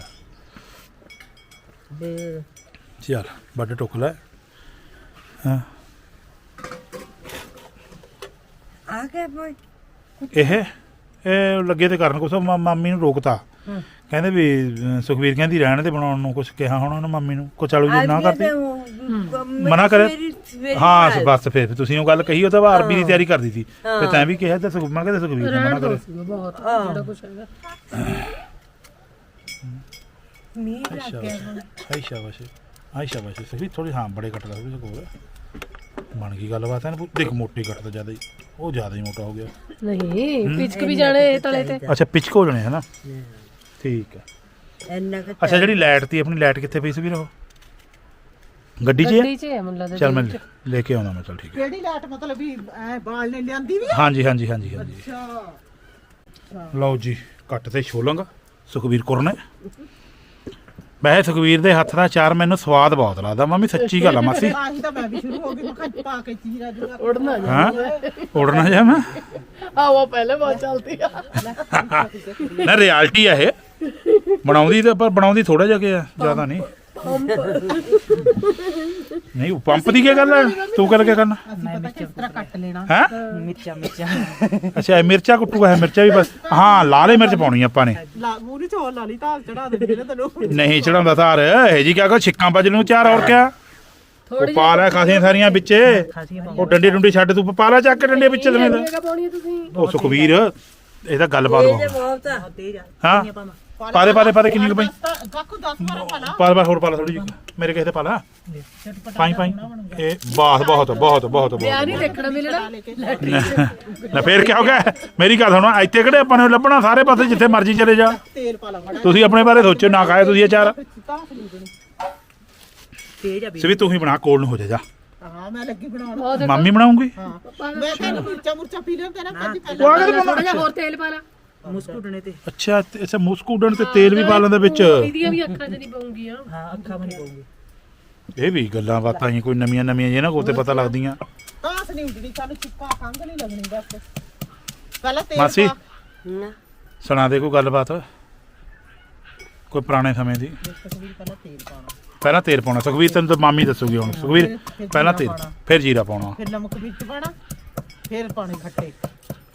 ਫਿਰ ਚੱਲ ਵੱਡ ਟੁਕ ਲੈ। ਹਾਂ ਆ ਗਿਆ ਬੋਈ ਇਹ ਇਹ ਲੱਗੇ ਤੇ ਕਰਨ ਕੁਛ ਮਾ- ਮਾਮੀ ਨੂੰ ਰੋਕਤਾ। ਕਹਿੰਦੇ ਵੀ ਸੁਖਵੀਰ ਕਹਿੰਦੀ ਰਹਿਣ ਦੇ ਬਣਾਉਣ ਨੂੰ ਕੁਛ ਕਿਹਾ ਹੋਣਾ ਉਹਨੇ ਮਾਮੀ ਨੂੰ। ਕੋ ਚਾਲੂ ਜੀ ਨਾ ਕਰਦੀ। ਮਨਾ ਕਰੇ? ਹਾਂ ਸ- ਬਸ ਫਿਰ ਤੁਸੀਂ ਉਹ ਗੱਲ ਕਹੀ ਉਹ ਤਾਂ ਵਾ ਅਰਬੀ ਦੀ ਤਿਆਰੀ ਕਰਦੀ ਸੀ। ਤੇ ਤੈਂ ਵੀ ਕਿਹਾ ਤੇ ਸੁਖ ਮੈਂ ਕਹਿੰਦਾ ਸੁਖਵੀਰ ਨੇ ਮਨਾ ਰਹਿਣ ਦੋ ਕਰੇ ਸੀਗਾ ਬਹੁਤ ਜਿਹੜਾ ਕੁਛ ਹੈਗਾ। ਮੀਂਹ ਅੱਛਾ ਆਈ ਸ਼ਾਬਾਸ਼। ਆਈ ਸ਼ਾਬਾਸ਼। ਸੁਖਵੀਰ ਥੋੜੀ ਹਾਂ ਬੜੇ ਕੱਟ ਲਾ ਵੀ ਕੋਲ। ਬਣ ਗਈ ਗੱਲਬਾਤ ਹੈ ਨਾ ਦੇਖ ਮੋਟੀ ਕੱਟਦਾ ਜ਼ਿਆਦਾ ਹੀ ਉਹ ਜ਼ਿਆਦਾ ਹੀ ਮੋਟਾ ਹੋ ਗਿਆ। ਨਹੀਂ ਪਿਚਕ ਵੀ ਜਾਣੇ ਤਲੇ ਤੇ। ਅੱਛਾ ਪਿਚਕ ਹੋ ਜਾਣੇ ਹੈ ਨਾ? ਠੀਕ ਹੈ। ਇੰਨਾ ਕੁ ਅੱਛਾ ਜਿਹੜੀ ਲਾਈਟ ਤੀ ਆਪਣੀ ਲਾਈਟ ਕਿੱਥੇ ਪਈ ਸੀ ਵੀਰ ਉਹ? ਗੱਡੀ 'ਚ ਹੈ ਗੱਡੀ 'ਚ ਹੈ ਮੈਨੂੰ ਲੱਗਦਾ ਚੱਲ ਮੈਂ ਲੈ ਕੇ ਆਉਣਾ ਮੈਂ ਚੱਲ ਠੀਕ ਹੈ। ਕਿਹੜੀ ਲਾਟ ਮਤਲਬ ਵੀ ਐ ਬਾਲ ਨੇ ਲਿਆਂਦੀ ਵੀ ਆ? ਹਾਂਜੀ ਹਾਂਜੀ ਹਾਂਜੀ ਹਾਂਜੀ। ਅੱਛਾ। ਲਓ ਜੀ ਕੱਟ ਤੇ ਛੋਲੰਗ ਸੁਖਵੀਰ ਕੁਰ ਨੇ। ਵੈਸੇ ਸੁਖਵੀਰ ਦੇ ਹੱਥ ਦਾ ਚਾਰ ਮੈਨੂੰ ਸਵਾਦ ਬਹੁਤ ਲੱਗਦਾ। ਮੰਮੀ ਸੱਚੀ ਗੱਲ ਆ ਮਾਸੀ। ਆਹੀ ਤਾਂ ਮੈਂ ਵੀ ਸ਼ੁਰੂ ਹੋ ਗਈ ਮੈਂ ਕਿਹਾ ਪਾ ਕੇ ਚੀਰਾ ਜੂਗਾ। ਉੜਨਾ ਜਾ। ਹਾਂ ਉੜਨਾ ਜਾ ਮੈਂ। ਆ ਉਹ ਪਹਿਲੇ ਬਹੁਤ ਚੱਲਦੀ ਆ। ਨਾ ਰਿਐਲਿਟੀ ਆ ਇਹ। ਬਣਾਉਂਦੀ ਤਾਂ ਪਰ ਬਣਾਉਂਦੀ ਥੋੜਾ ਜਿਹਾ ਕਿ ਆ ਜ਼ਿਆਦਾ ਨਹੀਂ। ਨਹੀਂ ਉਹ ਪੰਪ ਦੀ ਕੀ ਗੱਲ ਹੈ ਤੂੰ ਕਰ ਕੇ ਕਰਨਾ? ਅਸੀਂ ਪਤਾ ਕਿਸ ਤਰ੍ਹਾਂ ਕੱਟ ਲੈਣਾ। ਹੈ? ਮਿਰਚਾਂ ਮਿਰਚਾਂ। ਅੱਛਾ ਇਹ ਮਿਰਚਾ ਕੁੱਟੂਗਾ ਇਹ ਮਿਰਚਾ ਵੀ ਬਸ। ਹਾਂ ਲਾਲੇ ਮਿਰਚ ਪਾਉਣੀ ਆਪਾਂ ਨੇ। ਲਾ ਮੂਰੀ ਚੋਲ ਲਾ ਲਈ ਤਾਂ ਚੜਾ ਦਿੰਦੇ ਨੇ ਤੈਨੂੰ। ਨਹੀਂ ਚੜਾਉਂਦਾ ਧਾਰ। ਇਹ ਜੀ ਕਿਆ ਕੋ ਛਿੱਕਾਂ ਵੱਜ ਨੂੰ ਚਾਰ ਹੋਰ ਕਿਆ? ਉਹ ਪਾ ਲੈ ਖਾਸੀਆਂ ਸਾਰੀਆਂ ਵਿੱਚੇ। ਉਹ ਡੰਡੇ ਡੁੰਡੇ ਛੱਡ ਤੂੰ ਪਾ ਲੈ ਚੱਕ ਕੇ ਡੰਡੇ ਵਿੱਚ ਤੁਸੀਂ? ਉਹ ਸੁਖਵੀਰ ਇਹ ਤਾਂ ਗੱਲਬਾਤ ਬਹੁਤ ਆ। ਤੇਜ਼ ਆ। ਹਾਂ ਪਾ ਦੇ ਪਾ ਦੇ ਪਾ ਦੇ ਕਿੰਨੀ ਕੁ ਪਈ ਕਾਕੂ 10 12 ਪਾ ਲਾ ਪਾ ਲੈ ਹੋਰ ਪਾ ਲੈ ਥੋੜੀ ਜਿਹੀ। ਮੇਰੇ ਕਿਸੇ ਤੇ ਪਾ ਲੈ ਪਾਈ ਪਾਈ। ਇਹ ਬਾਸ ਬਹੁਤ ਬਹੁਤ ਬਹੁਤ ਬਹੁਤ। ਨਹੀਂ ਦੇਖਣਾ ਮਿਲਣਾ? ਨਾ ਫੇਰ ਕੀ ਹੋ ਗਿਆ? ਮੇਰੀ ਗੱਲ ਸੁਣੋ ਇੱਥੇ ਕਿਹੜੇ ਆਪਾਂ ਨੂੰ ਲੱਭਣਾ? ਸਾਰੇ ਪਾਸੇ ਜਿੱਥੇ ਮਰਜ਼ੀ ਚਲੇ ਜਾ। ਤੇਲ ਤੁਸੀਂ ਆਪਣੇ ਬਾਰੇ ਸੋਚੋ ਨਾ ਖਾਏ ਤੁਸੀਂ ਇਹ ਚਾਰ। ਤਾਂ ਖਲੀਦਣੀ ਤੇਜ਼ ਆ ਵੀ ਸਵੀ ਤੂੰ ਹੀ ਬਣਾ ਕੋਲ ਨੂੰ ਹੋ ਜਾ ਜਾ। ਹਾਂ ਮੈਂ ਲੱਗੀ ਬਣਾਉਣ। ਮਾਮੀ ਬਣਾਉਂਗੀ ਹਾਂ ਮੈਂ ਤੈਨੂੰ ਮਿਰਚਾਂ ਮੁਰਚਾਂ ਪੀ ਲੈਂਦੇ ਨਾ ਕਦੀ ਪਹਿਲਾਂ। ਹੋਰ ਤੇਲ ਪਾ ਲਾ। ਮੁਸਕੁੱਟਣੇ ਤੇ। ਅੱਛਾ ਤੇ ਇਸੇ ਮੁਸਕੂਡਣ ਤੇ ਤੇਲ ਵੀ ਪਾ ਲੈਂਦੇ ਵਿੱਚ। ਇਹਦੀਆਂ ਵੀ ਅੱਖਾਂ 'ਚ ਨਹੀਂ ਪਾਉਂਗੀਆਂ ਹਾਂ ਅੱਖਾਂ ਬਣੀ ਪਊਗੀ। ਇਹ ਵੀ ਗੱਲਾਂ ਬਾਤਾਂ ਹੀ ਕੋਈ ਨਵੀਆਂ ਨਵੀਆਂ ਜੇ ਨਾ ਕੋਤੇ ਪਤਾ ਲੱਗਦੀਆਂ। ਕਾਸ ਨਹੀਂ ਉੱਡਣੀ ਸਾਨੂੰ ਚਿੱਕਾ ਖੰਗ ਨਹੀਂ ਲੱਗਣੀ ਬਸ। ਪਹਿਲਾਂ ਤੇਲ ਮਾਸੀ? ਪਾ। ਨਾ। ਸੁਣਾ ਦੇ ਕੋਈ ਗੱਲਬਾਤ। ਕੋਈ ਪੁਰਾਣੇ ਸਮੇਂ ਦੀ। ਪਹਿਲਾਂ ਤੇਲ ਪਾਉਣਾ। ਪਹਿਲਾਂ ਤੇਲ ਪਾਉਣਾ। ਸੁਖਵੀਰ ਤੈਨੂੰ ਤਾਂ ਮਾਮੀ ਦੱਸੂਗੀ ਹੁਣ। ਸੁਖਵੀਰ ਪਹਿਲਾਂ ਤੇਲ ਫਿਰ ਜੀਰਾ ਪਾਉਣਾ। ਫਿਰ ਨਮਕ ਵਿੱਚ ਪਾਣਾ ਫਿਰ ਪਾਣੀ ਖੱਟੇ।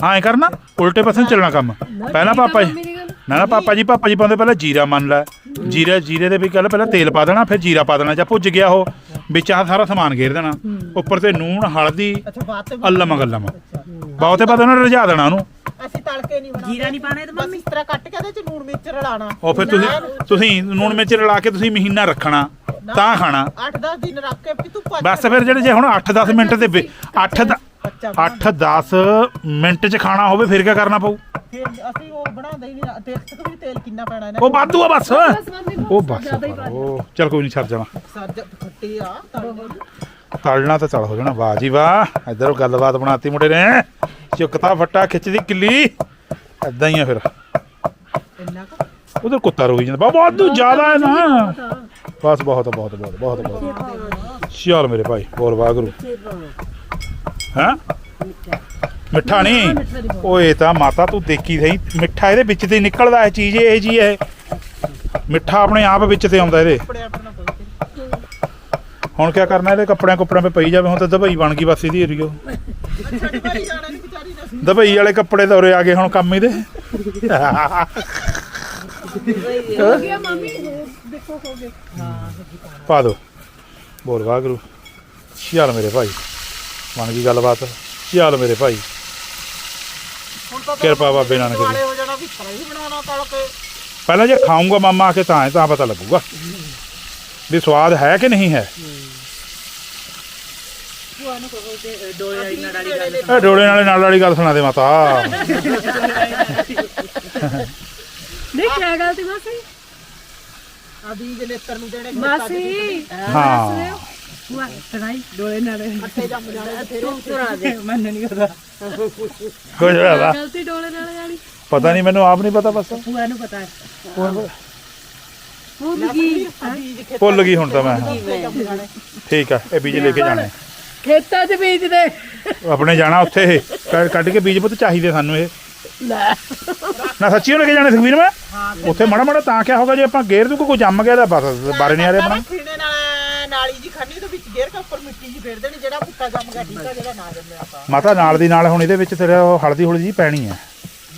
ਹਾਂ ਐ ਕਰਨਾ ਉਲਟੇ ਪਾਸੇ ਨੂੰ ਚੱਲਣਾ ਕੰਮ। ਪਹਿਲਾਂ ਪਾਪਾ ਜੀ ਮੰਮੀ ਗੱਲ। ਨਾ ਨਾ ਪਾਪਾ ਜੀ ਪਾਪਾ ਜੀ ਪਾਉਂਦੇ ਪਹਿਲਾਂ ਜੀਰਾ ਮੰਨ ਲੈ। ਜੀਰੇ ਜੀਰੇ ਦੇ ਵੀ ਕੱਲ ਪਹਿਲਾਂ ਤੇਲ ਪਾ ਦੇਣਾ ਫਿਰ ਜੀਰਾ ਪਾ ਦੇਣਾ ਜਾਂ ਭੁੱਜ ਗਿਆ ਉਹ ਵਿੱਚ ਆਹ ਸਾਰਾ ਸਮਾਨ ਘੇਰ ਦੇਣਾ। ਉੱਪਰ ਤੇ ਨੂਣ ਹਲਦੀ ਅੱਛਾ ਬਾਤ ਤੇ ਅੱਲਮ ਗੱਲਮ ਬਹੁਤੇ ਉਹਨਾਂ ਨੇ ਰਜਾ ਦੇਣਾ ਉਹਨੂੰ। ਅਸੀਂ ਤੜਕੇ ਨਹੀਂ ਬਣਾਉਂਦੇ। ਜੀਰਾ ਨਹੀਂ ਪਾਣਾ ਤੇ ਬਸ ਇਸ ਤਰ੍ਹਾਂ ਕੱਟ ਕੇ ਇਹਦੇ ਚ ਲੂਣ ਮਿਰਚ ਰਲਾਣਾ ਉਹ ਫਿਰ ਤੁਸੀਂ ਤੁਸੀਂ ਨੂਣ ਮਿਰਚ ਰਲਾ ਕੇ ਤੁਸੀਂ ਮਹੀਨਾ ਰੱਖਣਾ ਤਾਂ ਖਾਣਾ। 8-10 ਦਿਨ ਰੱਖ ਕੇ ਵੀ ਤੂੰ ਪਾ ਬਸ ਫਿਰ ਜਿਹੜੇ ਜੇ ਹੁਣ 8-10 ਮਿੰਟ ਦੇ 8 ਬੱਚਾ 8-10 ਮਿੰਟ ਚ ਖਾਣਾ ਹੋਵੇ ਫਿਰ ਕੀ ਕਰਨਾ ਪਊ? ਫਿਰ ਅਸੀਂ ਉਹ ਬਣਾਉਂਦੇ ਹੀ ਨਹੀਂ ਦੇਖ ਤੱਕ ਵੀ ਤੇਲ ਕਿੰਨਾ ਪੈਣਾ ਇਹਨਾਂ ਉਹ ਵਾਧੂ ਆ ਬਸ। ਉਹ ਬਸ ਉਹ ਚਲ ਕੋਈ ਨਹੀਂ ਛੱਡ ਜਾਣਾ। ਸੱਜ ਖੱਟੀ ਆ ਤੜਕੇ ਤਲਣਾ ਤਾਂ ਤਲ ਹੋ ਜਾਣਾ। ਵਾਹ ਜੀ ਵਾਹ ਇਧਰ ਗੱਲਬਾਤ ਬਣਾਤੀ ਮੁੰਡੇ ਨੇ। ਚੁੱਕਤਾ ਫੱਟਾ ਖਿੱਚਦੀ ਕਿੱਲੀ। ਐਦਾਂ ਹੀ ਆ ਫਿਰ। ਇੰਨਾ ਕੁ? ਉਧਰ ਕੁੱਤਾ ਰੋਈ ਜਾਂਦਾ। ਵਾਧੂ ਜ਼ਿਆਦਾ ਹੈ ਨਾ। ਬਸ ਬਹੁਤ ਬਹੁਤ ਬਹੁਤ ਬਹੁਤ ਬਹੁਤ। ਚੱਲ ਮੇਰੇ ਭਾਈ ਹੋਰ ਵਾਗਰੂ ਹਾਂ? ਮਿੱਠਾ ਨਹੀਂ ਓਏ ਤਾਂ ਮਾਤਾ, ਤੂੰ ਦੇਖੀ ਸਹੀ। ਮਿੱਠਾ ਇਹਦੇ ਵਿੱਚ ਤੇ ਨਿਕਲਦਾ ਇਹ ਚੀਜ਼, ਇਹ ਜੀ ਹੈ ਮਿੱਠਾ ਆਪਣੇ ਆਪ ਵਿੱਚ ਤੇ ਆਉਂਦਾ ਇਹਦੇ। ਹੁਣ ਕੀ ਕਰਨਾ, ਇਹਦੇ ਕੱਪੜਿਆਂ ਕੁੱਪੜਿਆਂ 'ਤੇ ਪਈ ਜਾਵੇ, ਹੁਣ ਤਾਂ ਦਵਾਈ ਬਣ ਗਈ ਬਸ ਇਹਦੀ ਏਰੀਓ। ਦਵਾਈ ਵਾਲੇ ਕੱਪੜੇ ਤਾਂ ਉਰੇ ਆ ਗਏ ਹੁਣ ਕੰਮ ਇਹਦੇ। ਪਾ ਦੋ। ਬੋਲ ਵਾਗਰੂ ਚੱਲ ਮੇਰੇ ਭਾਈ। ਬਣ ਗਈ ਗੱਲਬਾਤ। ਚੱਲ ਮੇਰੇ ਭਾਈ? ਹੁਣ ਤਾਂ ਕਿਰਪਾ ਬਾਬੇ ਨਾਨਕ ਦੀ। ਵਾਲੇ ਹੋ ਜਾਣਾ ਵੀ ਫਰਾਈ ਬਣਾਉਣਾ ਤੜਕੇ ਪਹਿਲਾਂ ਜੇ ਖਾਊਂਗਾ ਮਾਮਾ ਆ ਕੇ ਤਾਂ ਹੈ ਤਾਂ ਪਤਾ ਲੱਗੂਗਾ। ਵੀ ਸਵਾਦ ਹੈ ਕਿ ਨਹੀਂ ਹੈ? ਇਹ ਡੋਲੇ ਨਾਲੇ ਨਾਲ ਵਾਲੀ ਗੱਲ ਸੁਣਾ ਦੇ ਮਾਤਾ। ਨਹੀਂ ਕਿਆ ਗੱਲ ਸੀ ਮਾਸੀ? ਆ ਬੀਜ ਨੇਤਰ ਨੂੰ ਜਿਹੜੇ ਮਾਸੀ ਹਾਂ। ਹੁਆ ਤੜਾਈ ਡੋਲੇ ਨਾਲ ਅੱਟੇ ਜੰਮ ਜਾਣੇ ਤੇਰੇ ਤੁਰਾ ਦੇ ਮੰਨ ਨਹੀਂ ਉਹਦਾ ਕੁਝ ਹੋਇਆ ਗਲਤੀ ਡੋਲੇ ਨਾਲ ਜਾਣੀ ਪਤਾ ਨਹੀਂ ਮੈਨੂੰ ਆਪ ਨਹੀਂ ਪਤਾ ਬਸ ਭੂਆ ਨੂੰ ਪਤਾ ਹੈ ਬੀਜ ਭੁੱਲ ਗਈ ਹੁਣ ਤਾਂ ਮੈਂ ਠੀਕ ਆ ਇਹ ਬੀਜ ਲੈ ਕੇ ਜਾਣੇ ਖੇਤਾਂ 'ਚ ਬੀਜਦੇ ਆਪਣੇ ਜਾਣਾ ਉੱਥੇ ਇਹ ਕੱਢ- ਕੇ ਬੀਜ ਪੁੱਤ ਚਾਹੀਦੇ ਸਾਨੂੰ ਇਹ ਲੈ ਨਾ ਸੱਚੀ ਲੈ ਕੇ ਜਾਣੇ ਸੁਖਵੀਰ ਮੈਂ ਉੱਥੇ ਮੜਾ ਮੜਾ ਤਾਂ ਕਿਆ ਹੋਗਾ ਜੇ ਆਪਾਂ ਗੇਰ ਦੂ ਕੋਈ ਜੰਮ ਗਿਆ ਤਾਂ ਬਸ ਬਾਰੇ ਨਹੀਂ ਆ ਰਿਹਾ ਆਪਣਾ ਖੀਣੇ ਨਾਲ ਨਾਲੀ ਜੀ ਖੰਨੀ ਤੋਂ ਵਿੱਚ ਗੇਰ ਕੇ ਉੱਪਰ ਮਿੱਟੀ ਜੀ ਫੇਰ ਦੇਣੀ ਜਿਹੜਾ ਪੁੱਤਾ ਜੰਮ ਗਿਆ ਠੀਕ ਆ ਜਿਹੜਾ ਨਾ ਜੰਮਿਆ ਆਪਾਂ। ਮਾਤਾ ਨਾਲ ਦੀ ਨਾਲ ਹੁਣ ਇਹਦੇ ਵਿੱਚ ਤੇਰਾ ਉਹ ਹਲਦੀ ਹੁਲਦੀ ਜੀ ਪੈਣੀ ਹੈ।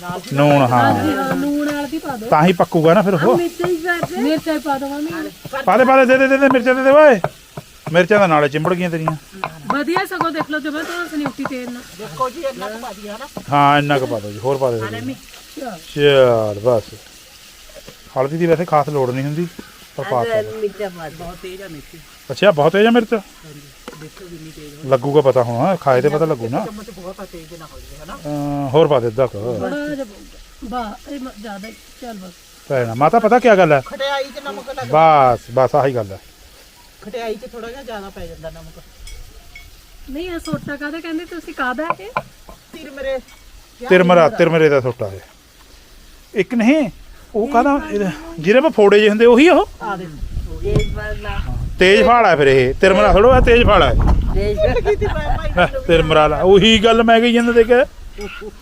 ਨਾਲ ਦੀ ਨੂਣ ਹਾਂ। ਲੂਣ ਵਾਲੀ ਦੀ ਪਾ ਦੋ ਤਾਂ ਹੀ ਪੱਕੂਗਾ ਨਾ ਫਿਰ ਉਹ। ਮਿਰਚਾਂ ਹੀ ਪਾ ਦੇ ਮਿਰਚਾਂ ਹੀ ਪਾ ਦੋ ਮੰਮੀ। ਪਾ ਦੇ ਪਾ ਦੇ ਦੇ ਦੇ ਦੇ ਦੇ ਮਿਰਚਾਂ ਦੇ ਦੇ ਓਏ। ਮਿਰਚਾਂ ਦਾ ਨਾਲੇ ਚਿੰਬੜ ਗਈਆਂ ਤੇਰੀਆਂ। ਵਧੀਆ ਸਗੋਂ ਦੇਖ ਲਓ ਜਮਾ ਤਾਂ ਸਨਿਊਟੀ ਤੇਲ ਨਾਲ। ਦੇਖੋ ਜੀ ਇੰਨਾ ਕੁ ਪਾ ਦਿਆ ਨਾ ਹਾਂ ਇੰਨਾ ਕੁ ਪਾ ਦੋ ਜੀ ਹੋਰ ਪਾ ਦੇ ਦੇ। ਚੱਲ ਬਸ। ਹਲਦੀ ਦੀ ਵੈਸੇ ਖਾਸ ਲੋੜ ਨਹੀਂ ਹੁੰਦੀ। ਪਾ ਤਾ ਮਿੱਠਾ ਪਾ ਦੇ ਅੱਛਾ ਬਹੁਤ ਤੇਜ਼ ਆ ਮਿਰਚ? ਲੱਗੂਗਾ ਪਤਾ ਹੁਣ ਖਾਏ ਤੇ ਪਤਾ ਲੱਗੂ ਨਾ। ਚਮਚ ਬਹੁਤ ਆ ਤੇਜ਼ ਨਾ ਹੋ ਜਾਵੇ ਹਨਾ? ਅਮ ਹੋਰ ਪਾ ਦੇ ਅੱਧਾ ਕੁ। ਥੋੜਾ ਜਿਹਾ ਪਾਊਗਾ। ਬਾ ਇਹ ਮ- ਜ਼ਿਆਦਾ ਹੀ। ਚੱਲ ਬਸ। ਮਾਤਾ ਪਤਾ ਕੀ ਗੱਲ ਹੈ? ਖਟਿਆਈ 'ਚ ਨਮਕ ਲੱਗ ਬਸ ਬਸ ਆਹੀ ਗੱਲ ਹੈ। ਖਟਿਆਈ 'ਚ ਥੋੜਾ ਜਿਹਾ ਜ਼ਿਆਦਾ ਪੈ ਜਾਂਦਾ ਨਮਕ। ਨਹੀਂ ਇਹ ਸੋਟਾ ਕਾਹਦਾ ਕਹਿੰਦੇ? ਤੁਸੀਂ ਕਾਹਦਾ ਇਹ? ਤੀਰ ਮੇਰੇ ਤਿਰਮਰਾ ਤਿਰਮਰੇ? ਦਾ ਛੋਟਾ ਹੈ ਇੱਕ ਨਹੀਂ ਉਹ ਕਾਹਦਾ? ਇਹਦਾ- ਜਿਹਦੇ ਪਾ ਫੋੜੇ ਜੇ ਹੁੰਦੇ ਉਹੀ ਉਹ? ਆ ਦੇ ਤੇਜ ਫਾਲ ਫਿਰ ਇਹ। ਤਿਰਮਰਾ ਥੋੜੋ ਆ ਤੇਜ ਫਾਲ ਹੈ ਤੇਜ ਕੀਤੀ ਮੈਂ ਭਾਈ ਹੈਂ, ਤਿਰਮਰਾ ਲਾ। ਉਹੀ ਗੱਲ ਮੈਂ ਕਹੀ ਜਾਂਦਾ ਦੇਖ।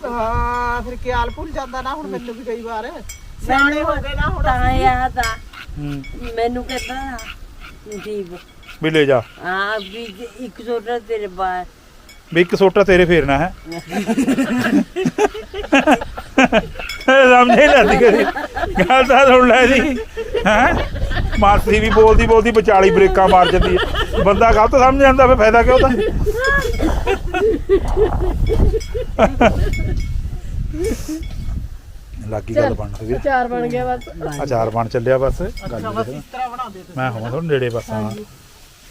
ਹਾਂ ਫਿਰ ਕਿਆਲ ਭੁੱਲ ਜਾਂਦਾ ਨਾ ਹੁਣ ਮੈਨੂੰ ਵੀ ਕਈ ਵਾਰ। ਸਿਆਣੇ ਹੋ ਗਏ ਨਾ ਹੁਣ ਤਾਂ ਯਾਦ ਆ। ਹੂੰ, ਮੈਨੂੰ ਕਹਿੰਦਾ ਦੀਪ ਵੀ ਲੈ ਜਾ। ਆ ਵੀ ਇੱਕ ਸੋਟਾ ਤੇਰੇ ਬਾਹਰ ਵੀ ਇੱਕ ਸੋਟਾ ਤੇਰੇ ਫੇਰਨਾ ਹੈ। ਸਮਝੇ ਲੱਗ ਗਈ ਗੱਲ ਤਾਂ ਸੁਣ ਲੈ ਜੀ। ਹੈ? ਮਾਸੀ ਵੀ ਬੋਲਦੀ ਬੋਲਦੀ ਵਿਚਾਲੀ ਬ੍ਰੇਕਾਂ ਮਾਰ ਜਾਂਦੀ ਹੈ। ਬੰਦਾ ਗਲਤ ਸਮਝ ਜਾਂਦਾ ਫਿਰ ਫਾਇਦਾ ਕਿਉਂ ਤਾਂ ਲੱਗੀ ਗੱਲ ਬਣ ਰਹੀ ਅਚਾਰ ਬਣ ਗਿਆ ਬਸ। ਅਚਾਰ ਬਣ ਚੱਲਿਆ ਬਸ। ਗੱਲ ਅੱਛਾ ਨਹੀਂ ਬਸ ਕਰਨਾ। ਇਸ ਤਰ੍ਹਾਂ ਬਣਾਉਂਦੇ ਤੁਸੀਂ। ਮੈਂ ਹੋਵਾਂ ਥੋੜਾ ਨੇੜੇ ਬਸ। ਹਾਂ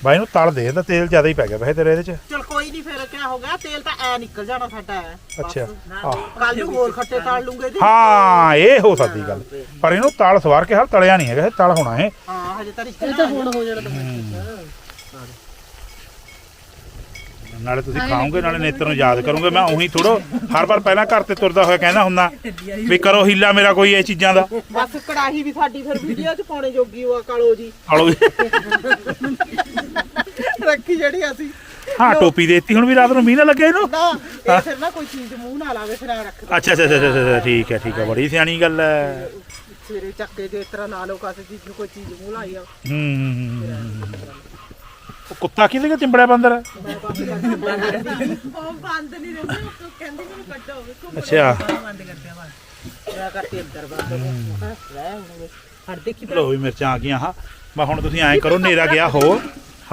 ਬਾਈ ਨੂੰ ਤਲ ਦੇ ਤੇਲ ਜ਼ਿਆਦਾ ਹੀ ਪੈ ਗਿਆ ਵੈਸੇ ਤੇਰੇ ਇਹਦੇ ਚ। ਚਲ ਕੋਈ ਨਹੀਂ ਫਿਰ ਕੀ ਹੋ ਗਿਆ? ਤੇਲ ਤਾਂ ਐ ਨਿਕਲ ਜਾਣਾ ਸਾਡਾ। ਅੱਛਾ। ਆਹ। ਕੱਲ ਨੂੰ ਹੋਰ ਖੱਟੇ ਤਾਲ ਲੂੰਗੇ ਜੀ। ਹਾਂ ਇਹ ਹੋ ਸਕਦੀ ਗੱਲ। ਪਰ ਇਹਨੂੰ ਤਲ ਸਵਾਰ ਕੇ ਹਾਲ ਤਲਿਆ ਨਹੀਂ ਹੈਗਾ ਇਹ ਤਲ ਹੋਣਾ ਇਹ। ਹਾਂ ਹਜੇ ਤਾਂ ਰਿਸ਼ਤੇ ਇਹ ਤਾਂ ਹੁਣ ਹੋ ਜਾਣਾ ਨਾਲੇ ਤੁਸੀਂ ਖਾਓਗੇ ਨਾਲੇ ਨੇਤਰ ਨੂੰ ਯਾਦ ਕਰੋਗੇ। ਮੈਂ ਉਹੀ ਥੋੜੋ ਹਰ ਵਾਰ ਪਹਿਲਾਂ ਘਰ ਤੇ ਤੁਰਦਾ ਹੋਇਆ ਕਹਿੰਦਾ ਹੁੰਦਾ ਵੀ ਕਰੋ ਹੀਲਾ ਮੇਰਾ ਕੋਈ ਇਹ ਚੀਜ਼ਾਂ ਦਾ। ਬਸ ਕੜਾਹੀ ਵੀ ਸਾਡੀ ਫਿਰ ਵੀਡੀਓ 'ਚ ਪਾਉਣੇ ਜੋਗੀ ਉਹ ਕਾਲੋ ਜੀ। ਹਲੋ ਰੱਖੀ ਜਿਹੜੀ ਅਸੀਂ। ਹਾਂ ਟੋਪੀ ਦੇਤੀ ਹੁਣ ਵੀ ਰਾਤ ਨੂੰ ਮੀਂਹ ਨਾ ਲੱਗੇ ਇਹਨੂੰ? ਨਾ ਇਹ ਫਿਰ ਨਾ ਕੋਈ ਚੀਜ਼ ਮੂੰਹ ਨਾ ਲਾਵੇ ਫਿਰ ਆ ਰੱਖ ਅੱਛਾ ਅੱਛਾ ਅੱਛਾ ਅੱਛਾ, ਅੱਛਾ ਠੀਕ ਹੈ ਠੀਕ ਹੈ ਬੜੀ ਸਿਆਣੀ ਗੱਲ ਹੈ। ਸਵੇਰੇ ਚੱਕੇ ਦੇ ਤਰ੍ਹਾਂ ਨਾ ਲੋ ਕਾਸੇ ਚੀਜ਼ ਨੂੰ ਕੋਈ ਚੀਜ਼ ਮੂੰਹ ਲਾਈ ਆ। ਹੂੰ ਉਹ ਕੁੱਤਾ ਕਿਹਦੇ ਕੋ ਚਿੰਬੜਿਆ ਬੰਦਰ? ਉਹ ਬੰਦ ਨਹੀਂ ਰਹਿੰਦੇ ਉਹ ਕਹਿੰਦੀ ਮੈਨੂੰ ਕੱਢੋ ਵੇਖੋ ਅੱਛਾ। ਬੰਦ ਕਰਦੇ ਆ ਮੈਂ ਕਰਤੀ ਅੰਦਰ ਬੰਦ ਹਾਂ ਲੈ ਹੁਣ। ਹੜ ਦੇਖੀ ਲੋ ਵੀ ਮਿਰਚਾਂ ਆ ਗਈਆਂ ਹਾਂ। ਮੈਂ ਹੁਣ ਤੁਸੀਂ ਐਂ ਕਰੋ ਨੇਰਾ ਗਿਆ ਹੋ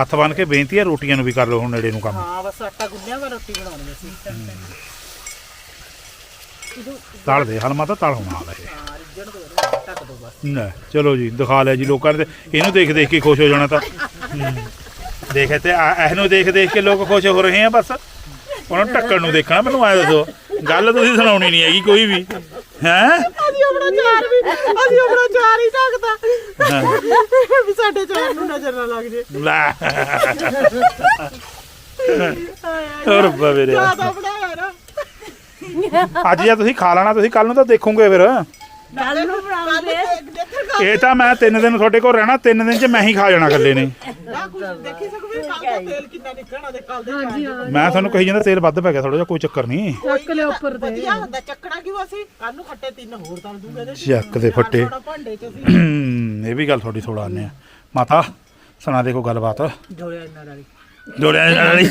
ਹੱਥ ਬੰਨ ਕੇ ਬੇਨਤੀ ਹੈ ਰੋਟੀਆਂ ਨੂੰ ਵੀ ਕਰ ਲਓ ਹੁਣ ਨੇੜੇ ਨੂੰ ਕੰਮ। ਹਾਂ ਬਸ ਆਟਾ ਗੁੰਨਿਆ ਵਾ ਰੋਟੀ ਬਣਾਉਣੀ ਸੀ ਤਲ ਦੇ ਹਲ ਮਾਤਾ ਤਲ ਹੋਣਾ ਹਾਲ ਇਹ ਹਾਂ ਰਿੱਝਣ ਦੋ ਇਹਨੂੰ, ਢੱਕ ਦੋ ਬਸ। ਲੈ ਚਲੋ ਜੀ ਦਿਖਾ ਲਿਆ ਜੀ ਲੋਕਾਂ ਨੇ ਤੇ ਇਹਨੂੰ ਦੇਖ ਦੇਖ ਕੇ ਖੁਸ਼ ਹੋ ਜਾਣਾ ਤਾਂ। ਹੂੰ। ਦੇਖ ਤੇ ਆ- ਇਹਨੂੰ ਦੇਖ ਦੇਖ ਕੇ ਲੋਕ ਖੁਸ਼ ਹੋ ਰਹੇ ਆ ਬਸ। ਉਹਨਾਂ ਨੂੰ ਢੱਕਣ ਨੂੰ ਦੇਖਣਾ ਮੈਨੂੰ ਐ ਦੱਸੋ। ਗੱਲ ਤੁਸੀਂ ਸੁਣਾਉਣੀ ਨਹੀਂ ਹੈਗੀ ਕੋਈ ਵੀ। ਹੈ? ਅਸੀਂ ਆਪਣਾ ਚਾਰ ਵੀ ਅਸੀਂ ਆਪਣਾ ਚਾਰ ਹੀ ਢੱਕਦਾ ਵੀ ਸਾਡੇ ਚਾਰ ਨੂੰ ਨਜ਼ਰ ਨਾ ਲੱਗ ਜੇ। ਲੈ। ਹੋਰ ਬਵੇਰੇ ਜ਼ਿਆਦਾ ਬਣਾਇਆ ਨਾ ਅੱਜ ਜੇ ਤੁਸੀਂ ਖਾ ਲੈਣਾ ਤੁਸੀਂ ਕੱਲ ਨੂੰ ਤਾਂ ਦੇਖੋਗੇ ਫਿਰ। ਕੱਲ ਨੂੰ ਬਣਾਉਂਦੇ ਇਹ ਤਾਂ ਮੈਂ ਤਿੰਨ ਦਿਨ ਤੁਹਾਡੇ ਕੋਲ ਰਹਿਣਾ ਤਿੰਨ ਦਿਨ ਚ ਮੈਂ ਹੀ ਖਾ ਜਾਣਾ ਇਕੱਲੇ ਨੇ। ਦੇਖੀ ਸਕਵੇ ਕੱਲ ਦਾ ਤੇਲ ਕਿੰਨਾ ਨਿਕਲਣਾ ਦੇ ਕੱਲ ਦੇ ਹਾਂਜੀ ਹਾਂ। ਮੈਂ ਤੁਹਾਨੂੰ ਕਹੀ ਜਾਂਦਾ ਤੇਲ ਵੱਧ ਪੈ ਗਿਆ ਥੋੜਾ ਜਿਹਾ ਕੋਈ ਚੱਕਰ ਨਹੀਂ। ਚੱਕ ਲਿਆ ਉੱਪਰ ਤੇ। ਵਧੀਆ ਹੁੰਦਾ ਚੱਕਣਾ ਕਿਉਂ ਅਸੀਂ? ਕੱਲ ਨੂੰ ਖੱਟੇ ਤਿੰਨ ਹੋਰ ਤਲ ਦੂਗੇ ਇਹਦੇ ਚ। ਚੱਕ ਦੇ ਫੱਟੇ। ਥੋੜਾ ਭਾਂਡੇ ਚ ਅਸੀਂ। ਹਮ, ਇਹ ਵੀ ਗੱਲ ਤੁਹਾਡੀ ਥੋੜਾ ਆਨੇ ਆ। ਮਾਤਾ ਸੁਣਾ ਦੇ ਕੋਈ ਗੱਲਬਾਤ। ਢੋਲਿਆ ਇਹਨਾਂ ਵਾਲੀ ਜੋੜਿਆ ਨਾਲ ਵਾਲੀ ਇਹ